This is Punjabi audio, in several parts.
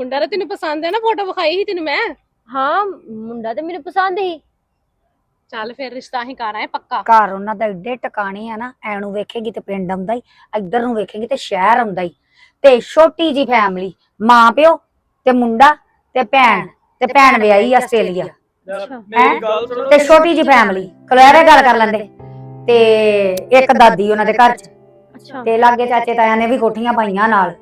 ਮੁੰਡਾ ਤਾਂ ਤੈਨੂੰ ਪਸੰਦ ਹੈ ਨਾ ਫੋਟੋ ਵਿਖਾਈ ਸੀ ਤੈਨੂੰ ਮੈਂ? ਹਾਂ ਮੁੰਡਾ ਤੇ ਮੈਨੂੰ ਪਸੰਦ ਹੀ ਚੱਲ ਫਿਰ ਰਿਸ਼ਤਾ ਹੀ ਕਰ ਪੱਕਾ। ਘਰ ਉਹਨਾਂ ਦਾ ਏਡੇ ਟਿਕਾਣੇ ਆ ਨਾ ਐ ਨੂੰ ਵੇਖੇਗੀ ਤੇ ਪਿੰਡ ਆਉਂਦਾ ਹੀ ਇੱਧਰ ਨੂੰ ਵੇਖੇਗੀ ਤੇ ਸ਼ਹਿਰ ਆਉਂਦਾ ਹੀ ਤੇ ਛੋਟੀ ਜੀ ਫੈਮਿਲੀ ਮਾਂ ਪਿਓ ਤੇ ਮੁੰਡਾ ਤੇ ਭੈਣ ਤੇ ਭੈਣ ਵਿਆਹੀ ਆਸਟ੍ਰੇਲੀਆ। ਮੇਰੀ ਗੱਲ ਸੁਣੋ। ਤੇ ਛੋਟੀ ਜੀ ਫੈਮਿਲੀ ਕਲੈਰੇ ਗੱਲ ਕਰ ਲੈਂਦੇ। ਤੇ ਇੱਕ ਦਾਦੀ ਉਹਨਾਂ ਦੇ ਘਰ ਚ। ਅੱਛਾ। ਤੇ ਲਾਗੇ ਚਾਚੇ ਤਾਇਆਂ ਨੇ ਵੀ ਕੋਠੀਆਂ ਪਾਈਆਂ ਨਾਲ।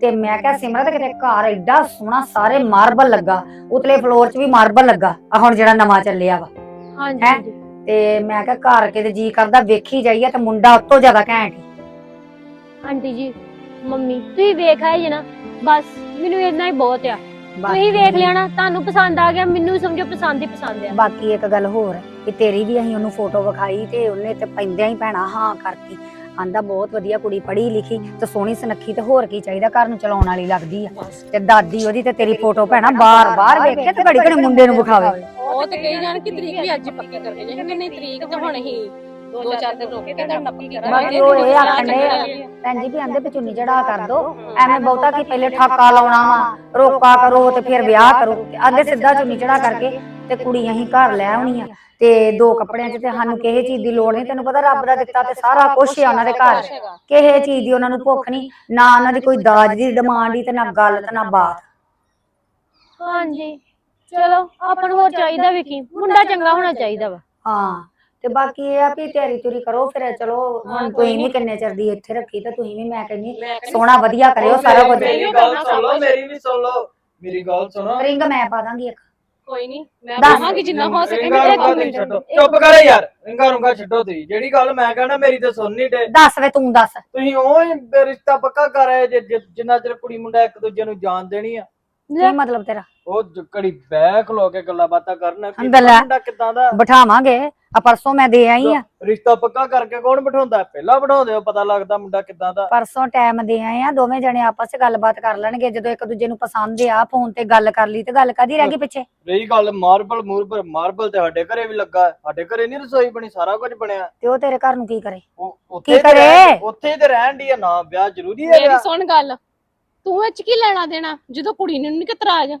ਤੇ ਮੈਂ ਕਿਹਾ ਸਿਮਰਤ ਕਿਤੇ ਘਰ ਐਡਾ ਸੋਹਣਾ ਸਾਰੇ ਮਾਰਬਲ ਲੱਗਾ। ਉਤਲੇ ਫਲੋਰ 'ਚ ਵੀ ਮਾਰਬਲ ਲੱਗਾ। ਆ ਹੁਣ ਜਿਹੜਾ ਨਵਾਂ ਚੱਲਿਆ ਵਾ। ਹਾਂਜੀ। ਤੇ ਮੈਂ ਕਿਹਾ ਘਰ ਕਿਤੇ ਜੀ ਕਰਦਾ ਵੇਖੀ ਜਾਈਏ ਤੇ ਮੁੰਡਾ ਉਤੋਂ ਜ਼ਿਆਦਾ ਘੈਂਟ। ਆਂਟੀ ਜੀ। ਮੰਮੀ ਤੁਸੀਂ ਵੇਖ ਆਏ ਜੇ ਨਾ ਬਸ ਮੈਨੂੰ ਇੰਨਾ ਹੀ ਬਹੁਤ ਆ। ਤੁਸੀਂ ਵੇਖ ਲਿਆ ਨਾ ਤੁਹਾਨੂੰ ਪਸੰਦ ਆ ਗਿਆ ਮੈਨੂੰ ਸਮਝੋ ਪਸੰਦ ਹੀ ਪਸੰਦ ਆ। ਬਾਕੀ ਇੱਕ ਗੱਲ ਹੋਰ ਕਿ ਤੇਰੀ ਵੀ ਅਸੀਂ ਉਹਨੂੰ ਫੋਟੋ ਵਿਖਾਈ ਤੇ ਉਹਨੇ ਤੇ ਪੈਂਦਿਆਂ ਹੀ ਭੈਣਾ ਹਾਂ ਕਰਤੀ। ਆਂਦਾ, ਬਹੁਤ ਵਧੀਆ ਕੁੜੀ, ਪੜ੍ਹੀ ਲਿਖੀ ਤੇ ਸੋਹਣੀ ਸੁਨੱਖੀ ਤੇ ਹੋਰ ਕੀ ਚਾਹੀਦਾ? ਘਰ ਨੂੰ ਚਲਾਉਣ ਵਾਲੀ ਲੱਗਦੀ ਆ। ਤੇ ਦਾਦੀ ਉਹਦੀ ਤੇ ਤੇਰੀ ਫੋਟੋ ਭੈਣਾ ਬਾਰ-ਬਾਰ ਵੇਖੇ ਤੇ ਘੜੀ ਘੜੀ ਮੁੰਡੇ ਨੂੰ ਵਿਖਾਵੇ। ਉਹ ਤੇ ਕਹੀ ਜਾਣ ਕਿ ਤਰੀਕ ਵੀ ਅੱਜ ਪੱਕੀ ਕਰਕੇ ਜੇ ਨਹੀਂ ਤਰੀਕ ਤਾਂ ਹੁਣ? ਹੀ ਦੋ ਚਾਰ ਦਿਨ ਰੁਕ ਤਾਂ ਪੱਕੀ ਕਰਾਂਗੇ ਬਾਕੀ ਉਹ ਇਹ ਆਖਣੇ ਭੈਣ ਜੀ ਵੀ ਆਂਦੇ ਵੀ ਚੁੰਨੀ ਚੜਾ ਕਰ ਦੋ। ਐਵੇਂ ਬਹੁਤਾ ਕੀ ਪਹਿਲੇ ਠਾਕਾ ਲਾਉਣਾ ਵਾ ਰੋਕਾ ਕਰੋ ਤੇ ਫਿਰ ਵਿਆਹ ਕਰੋ। ਆਂਦੇ ਸਿੱਧਾ ਚੁੰਨੀ ਚੜਾ ਕਰਕੇ ਤੇ ਕੁੜੀ ਅਸੀਂ ਘਰ ਲੈ ਆਉਣੀ ਆ ਤੇ ਦੋ ਕੱਪੜਿਆਂ 'ਚ ਤੇ ਸਾਨੂੰ ਕਿਸੇ ਚੀਜ਼ ਦੀ ਲੋੜ ਨਹੀਂ ਤੈਨੂੰ ਪਤਾ ਰੱਬ ਦਾ ਦਿੱਤਾ ਤੇ ਸਾਰਾ ਕੁਝ ਆ ਉਹਨਾਂ ਦੇ ਘਰ। ਕਿਸੇ ਚੀਜ਼ ਦੀ ਉਹਨਾਂ ਨੂੰ ਭੁੱਖ ਨਹੀਂ ਨਾ ਉਹਨਾਂ ਦੀ ਕੋਈ ਦਾਜ ਦੀ ਡਿਮਾਂਡ ਹੀ ਤੇ ਨਾ ਗੱਲ ਤੇ ਨਾ ਬਾਤ। ਹਾਂਜੀ ਚਲੋ ਆਪਾਂ ਨੂੰ ਹੋਰ ਚਾਹੀਦਾ ਵੀ ਕੀ? ਮੁੰਡਾ ਚੰਗਾ ਹੋਣਾ ਚਾਹੀਦਾ ਵਾ। ਹਾਂ। ਤੇ ਬਾਕੀ ਇਹ ਆ ਵੀ ਤਿਆਰੀ ਤੁਰੀ ਕਰੋ ਫਿਰ ਚਲੋ ਹੁਣ ਤੁਸੀਂ ਵੀ ਕਿੰਨੇ ਚਿਰ ਦੀ ਇੱਥੇ ਰੱਖੀ ਤੇ ਤੁਸੀਂ ਵੀ ਮੈਂ ਕਹਿੰਦੀ ਸੋਹਣਾ ਵਧੀਆ ਕਰਿਓ ਸਾਰਾ ਕੁਝ। ਮੇਰੀ ਗੱਲ ਸੁਣ ਲਓ ਮੇਰੀ ਵੀ ਸੁਣ ਲਓ ਮੇਰੀ ਗੱਲ ਸੁਣੋ। ਰਿੰਗ ਮੈਂ ਪਾ ਦਾਂਗੀ ਇੱਕ। ਕੋਈ ਨਹੀਂ ਮੈਂ। ਕਹਾਂਗੀ ਜਿੰਨਾ ਹੋ ਸਕੇ ਮੇਰੇ ਤੁਸੀਂ ਛੱਡੋ। ਚੁੱਪ ਕਰ ਯਾਰ ਰਿੰਗਾ ਰੁੰਗਾ ਛੱਡੋ ਤੁਸੀਂ। ਜਿਹੜੀ ਗੱਲ ਮੈਂ ਕਹਿਣਾ ਮੇਰੀ ਤੇ ਸੁਣ ਨਹੀਂ ਡੇ ਦੱਸ ਵੇ ਤੂੰ ਦੱਸ। ਤੁਸੀਂ ਉਹ ਹੀ ਰਿਸ਼ਤਾ ਪੱਕਾ ਕਰ ਆਏ ਜੇ ਜਿੰਨਾ ਚਿਰ ਕੁੜੀ ਮੁੰਡਾ ਇੱਕ ਦੂਜੇ ਨੂੰ ਜਾਣ ਦੇਣੀ ਆ। ਕੀ ਮਤਲਬ ਤੇਰਾ? ਉਹ ਘੜੀ ਬਹਿ ਖਲੋ ਕੇ ਗੱਲਾਂ ਬਾਤਾਂ ਕਰਨ ਲੈ। ਮੁੰਡਾ ਕਿਦਾਂ ਦਾ? ਬਿਠਾਵਾਂਗੇ। ਆ ਪਰਸੋਂ ਮੈਂ ਦੇ ਆਈ ਆ। ਰਿਸ਼ਤਾ ਪੱਕਾ ਕਰਕੇ ਕੌਣ ਬਿਠਾਉਂਦਾ? ਪਹਿਲਾਂ ਬਿਠਾਉਂਦੇ ਹੋ ਪਤਾ ਲੱਗਦਾ ਮੁੰਡਾ ਕਿਦਾਂ ਦਾ। ਪਰਸੋਂ ਟਾਈਮ ਦੇ ਆਏ ਆ ਦੋਵੇਂ ਜਣੇ ਆਪਸ ਚ ਗੱਲਬਾਤ ਕਰ ਲੈਣਗੇ। ਜਦੋਂ ਇੱਕ ਦੂਜੇ ਨੂੰ ਪਸੰਦ ਆ ਫੋਨ ਤੇ ਗੱਲ ਕਰ ਲਈ ਤੇ ਗੱਲ ਕਾਦੀ ਰਹਿ ਗਈ ਪਿੱਛੇ? ਰਹੀ ਗੱਲ ਮਾਰਬਲ ਮੂਰਬਲ ਮਾਰਬਲ ਤੇ ਸਾਡੇ ਘਰੇ ਵੀ ਲੱਗਾ। ਸਾਡੇ ਘਰੇ ਨਹੀਂ ਰਸੋਈ ਬਣੀ ਸਾਰਾ ਕੁਝ ਬਣਿਆ। ਤੇ ਉਹ ਤੇਰੇ ਘਰ ਨੂੰ ਕੀ ਕਰੇ? ਉਹ ਕੀ ਤੇ ਕਰੇ? ਰਹਿਣ- ਉੱਥੇ ਹੀ ਤੇ ਰਹਿਣ ਦੀ ਆ ਨਾ ਵਿਆਹ ਜ਼ਰੂਰੀ ਹੈ ਮੇਰੀ ਵਿਆਹ ਸੁਣ ਗੱਲ ਤੂੰ ਇਹ ਚ ਕੀ ਲੈਣਾ ਦੇਣਾ? ਜਦੋਂ ਕੁੜੀ ਨੂੰ ਨਹੀਂ ਕਤਰਾਜ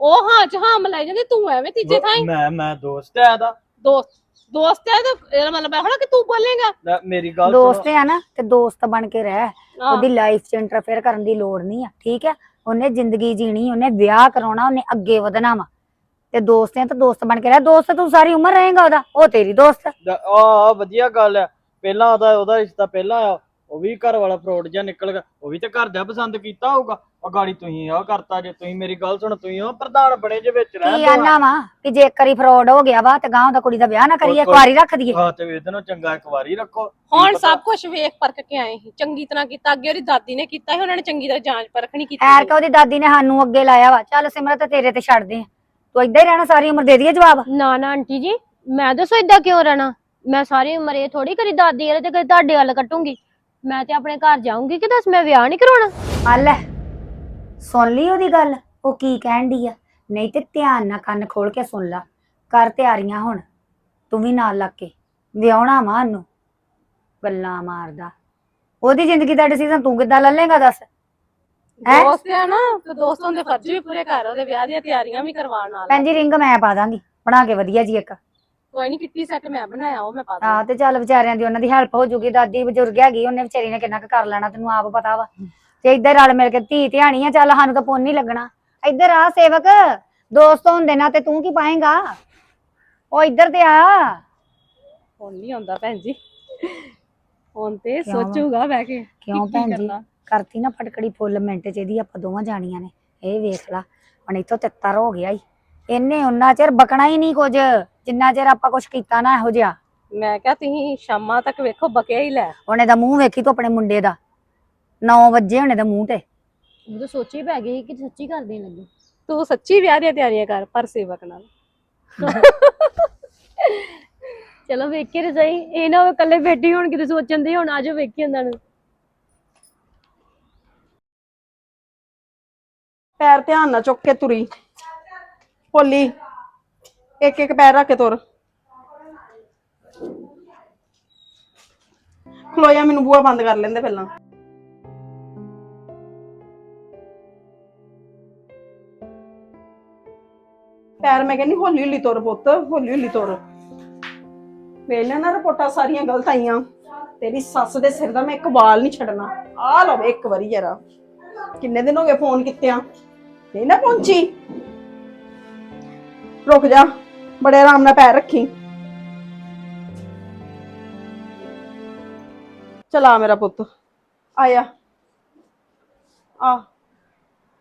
ਉਹ ਹਾਂ ਚ ਹਾਂ ਮਿਲਾਈ ਜਾਂਦੀ ਤੂੰ ਐਵੇਂ ਤੀਜੇ ਥਾਂ ਮੈਂ ਮੈਂ ਦੋਸਤ ਹੈ ਇਹਦਾ। ਦੋਸਤ। ਦੋਸਤ ਹੈ ਤਾਂ ਇਹਦਾ ਮਤਲਬ ਹੈ ਹੁਣ ਕਿ ਤੂੰ ਬੋਲੇਗਾ? ਲੈ, ਮੇਰੀ ਗੱਲ ਦੋਸਤ ਆ ਨਾ ਤੇ ਦੋਸਤ ਬਣ ਕੇ ਰਹਿ। ਉਹਦੀ ਲਾਈਫ 'ਚ ਇੰਟਰਫੇਅਰ ਕਰਨ ਦੀ ਲੋੜ ਨਹੀਂ ਆ ਠੀਕ ਆ? ਉਹਨੇ ਜ਼ਿੰਦਗੀ ਜੀਣੀ ਉਹਨੇ ਵਿਆਹ ਕਰਾਉਣਾ ਉਹਨੇ ਅੱਗੇ ਵਧਣਾ ਵਾ। ਤੇ ਦੋਸਤ ਆ ਤਾਂ ਦੋਸਤ ਬਣ ਕੇ ਰਹਿ। ਦੋਸਤ ਤੂੰ ਸਾਰੀ ਉਮਰ ਰਹੇਗਾ ਉਹਦਾ? ਉਹ ਤੇਰੀ ਦੋਸਤ। ਆ ਆ ਵਧੀਆ ਗੱਲ ਹੈ ਪਹਿਲਾਂ ਉਹਦਾ ਉਹਦਾ ਰਿਸ਼ਤਾ ਪਹਿਲਾਂ ਆ। ਉਹ ਵੀ ਘਰ ਵਾਲਾ ਫਰੋਡ ਜਿਹਾ ਨਿਕਲ ਗਿਆ ਉਹ ਵੀ ਤੇ ਘਰ ਦਾ ਪਸੰਦ ਕੀਤਾ ਹੋਊਗਾ। ਉਹ ਗਾੜੀ ਤੁਸੀਂ ਆ ਕਰਤਾ ਜੇ ਤੁਸੀਂ ਮੇਰੀ ਗੱਲ ਸੁਣ ਤੁਸੀਂ ਉਹ ਪ੍ਰਧਾਨ ਬਣੇ ਜੇ ਵਿੱਚ ਰਹਿਣ ਕੀ ਆਨਾ ਵਾ ਕਿ ਜੇ ਇੱਕ ਵਾਰੀ ਫਰਾਡ ਹੋ ਗਿਆ ਵਾ ਤੇ ਗਾਂ ਦਾ ਕੁੜੀ ਦਾ ਵਿਆਹ ਨਾ ਕਰੀਏ ਇੱਕ ਵਾਰੀ ਰੱਖ ਦਈਏ। ਹਾਂ ਤੇ ਇਹਦੇ ਨੂੰ ਚੰਗਾ ਇੱਕ ਵਾਰੀ ਰੱਖੋ। ਹੁਣ ਸਭ ਕੁਝ ਵੇਖ ਪਰਖ ਕੇ ਆਏ ਸੀ। ਚੰਗੀ ਤਰ੍ਹਾਂ ਕੀਤਾ ਅੱਗੇ ਉਹਦੀ ਦਾਦੀ ਨੇ ਕੀਤਾ ਸੀ ਉਹਨਾਂ ਨੇ ਚੰਗੀ ਤਰ੍ਹਾਂ ਜਾਂਚ ਪਰਖ ਨਹੀਂ ਕੀਤੀ ਐਰ ਕਾ ਉਹਦੀ ਦਾਦੀ ਨੇ ਸਾਨੂੰ ਅੱਗੇ ਲਾਇਆ ਵਾ। ਚੱਲ ਸਿਮਰਤ ਤੇਰੇ ਤੇ ਛੱਡਦੇ ਆ। ਤੂੰ ਏਦਾਂ ਹੀ ਰਹਿਣਾ ਸਾਰੀ ਉਮਰ ਦੇ ਦਈਏ ਜਵਾਬ? ਨਾ ਨਾ ਆਂਟੀ ਜੀ ਮੈਂ ਦੱਸੋ ਇਦਾਂ ਕਿਉਂ ਰਹਿਣਾ? ਮੈਂ ਸਾਰੀ ਉਮਰ ਇਹ ਥੋੜੀ ਕਰੀ ਦਾਦੀ ਵਾਲੇ ਤੇ ਕਦੀ ਤੁਹਾਡੇ ਵੱਲ ਕੱਟੂੰਗੀ। ਮੈਂ ਤੇ ਆਪਣੇ ਘਰ ਜਾਊਂਗੀ ਕਿ ਦੱਸ ਮੈਂ ਵਿਆਹ ਨਹੀਂ ਕਰਾਉਣਾ? ਆ ਲੈ ਸੁਣ ਲਈ ਉਹਦੀ ਗੱਲ ਉਹ ਕੀ ਕਹਿਣ ਡਈ ਆ। ਨਹੀਂ ਤੇ ਧਿਆਨ ਨਾਲ ਕੰਨ ਖੋਲ ਕੇ ਸੁਣ ਲਾ ਕਰ ਤਿਆਰੀਆਂ ਹੁਣ ਤੂੰ ਵੀ ਨਾਲ ਲੱਗ ਕੇ ਵਿਆਹਣਾ ਵਾ ਉਹਨੂੰ ਗੱਲਾਂ ਮਾਰਦਾ। ਉਹਦੀ ਜ਼ਿੰਦਗੀ ਦਾ ਡਿਸੀਜਨ ਤੂੰ ਕਿੱਦਾਂ ਲੈ ਲੇਗਾ ਦੱਸ? ਹੈਂ? ਦੋਸਤ ਹੈ ਨਾ ਤੇ ਦੋਸਤਾਂ ਦੇ ਫਰਜ਼ ਵੀ ਪੂਰੇ ਕਰ ਉਹਦੇ ਵਿਆਹ ਦੀਆਂ ਤਿਆਰੀਆਂ ਵੀ ਕਰਵਾਉਣ ਨਾਲ। ਭੈਣ ਜੀ ਰਿੰਗ ਮੈਂ ਪਾ ਦਾਂਗੀ ਬਣਾ ਕੇ ਵਧੀਆ ਜੀ ਇੱਕ। ਕੋਈ ਨਹੀਂ ਕਿੱਟੀ ਸੈੱਟ ਮੈਂ ਬਣਾਇਆ ਉਹ ਮੈਂ ਪਾ ਹਾਂ ਤੇ ਚੱਲ ਵਿਚਾਰਿਆਂ ਦੀ ਉਹਨਾਂ ਦੀ ਹੈਲਪ ਹੋ ਜੂਗੀ ਦਾਦੀ ਬਜ਼ੁਰਗ ਹੈਗੀ ਉਹਨੇ ਵਿਚਾਰੀ ਨੇ ਕਿੰਨਾ ਕੁ ਕਰ ਲੈਣਾ ਤੈਨੂੰ ਆਪ ਪਤਾ ਵਾ। ਤੇ ਇੱਧਰ ਰਲ ਮਿਲ ਕੇ ਧੀ ਧਿਆਣੀ ਆ ਚੱਲ ਸਾਨੂੰ ਤਾਂ ਪੁੰਨ ਨਹੀਂ ਲੱਗਣਾ। ਇੱਧਰ ਆ ਸੇਵਕ ਦੋਸਤ ਹੁੰਦੇ ਨਾ ਤੇ ਤੂੰ ਕੀ ਪਾਏਗਾ? ਉਹ ਇੱਧਰ ਤੇ ਆ। ਹੁਣ ਨਹੀਂ ਆਉਂਦਾ ਭੈਣ ਜੀ। ਹੁਣ ਤੇ ਕਿਉਂ? ਸੋਚੂਗਾ ਬਹਿ ਕੇ ਕਿਉਂ ਕੀ ਭੈਣ ਜੀ? ਕਰਨਾ। ਕਰਤੀ ਨਾ ਫਟਕੜੀ ਫੁੱਲ ਮਿੰਟ ਚ ਇਹਦੀ ਆਪਾਂ ਦੋਵਾਂ ਜਾਣੀਆਂ ਨੇ। ਇਹ ਵੇਖ ਲਾ ਹੁਣ ਇੱਥੋਂ ਤਿੱਤਰ ਹੋ ਗਿਆ ਈ। ਇਹਨੇ ਉਹਨਾਂ ਚਿਰ ਬਕਣਾ ਹੀ ਨਹੀਂ ਕੁਝ। ਜਿੰਨਾ ਚਿਰ ਆਪਾਂ ਕੁਝ ਕੀਤਾ ਨਾ ਇਹੋ ਜਿਹਾ। ਮੈਂ ਕਿਹਾ ਤੁਸੀਂ ਸ਼ਾਮਾਂ ਤੱਕ ਵੇਖੋ ਬਕਿਆ ਹੀ ਲੈ। ਹੁਣ ਇਹਦਾ ਮੂੰਹ ਵੇਖੀ ਤੂੰ ਆਪਣੇ ਮੁੰਡੇ ਦਾ। 9 ਵਜੇ ਹੁਣ ਇਹਦੇ ਮੂੰਹ ਤੇ। ਉਹ ਤਾਂ ਸੋਚੀ ਪੈ ਗਈ ਕਿ ਸੱਚੀ ਕਰ ਦੇਣ ਲੱਗੀ ਤੂੰ ਸੱਚੀ ਵਿਆਹ ਦੀਆਂ ਤਿਆਰੀਆਂ ਕਰ ਪਰ ਸੇਵਕ ਨਾਲ। ਚਲੋ ਵੇਖੇ ਤੇ ਸਹੀ। ਇਹ ਨਾ ਹੋਵੇ ਇਕੱਲੇ ਬੈਠੀ ਹੋਣ ਕਿਤੇ ਸੋਚਣ ਦੇ ਹੁਣ ਆਜੋ ਵੇਖੀ ਉਹਨਾਂ ਨੂੰ। ਪੈਰ ਧਿਆਨ ਨਾਲ ਚੁੱਕ ਕੇ ਤੁਰੀ। ਭੋਲੀ ਇੱਕ ਇੱਕ ਪੈਰ ਰੱਖ ਕੇ ਤੁਰ। ਖਲੋਇਆ ਮੈਨੂੰ ਬੂਹਾ ਬੰਦ ਕਰ ਲੈਂਦੇ ਪਹਿਲਾਂ। ਪੈਰ ਮੈਂ ਕਹਿੰਦੀ, ਹੌਲੀ ਹੌਲੀ ਤੁਰ ਪੁੱਤ, ਹੌਲੀ ਹੌਲੀ ਤੁਰ। ਵੇਖ ਲੈ ਨਾ ਰਿਪੋਰਟਾਂ ਸਾਰੀਆਂ ਗਲਤ ਆਈਆਂ। ਤੇਰੀ ਸੱਸ ਦੇ ਸਿਰ ਦਾ ਮੈਂ ਇੱਕ ਵਾਲ ਨਹੀਂ ਛੱਡਣਾ। ਆ ਲਵੇ ਇੱਕ ਵਾਰੀ ਜਰਾ। ਕਿੰਨੇ ਦਿਨ ਹੋ ਗਏ ਫੋਨ ਕੀਤਿਆਂ? ਨਹੀਂ ਨਾ ਪਹੁੰਚੀ। ਰੁਕ ਜਾ। ਬੜੇ ਆਰਾਮ ਨਾਲ ਪੈਰ ਰੱਖੀ। ਚਲਾ ਮੇਰਾ ਪੁੱਤ। ਆਇਆ। ਆ।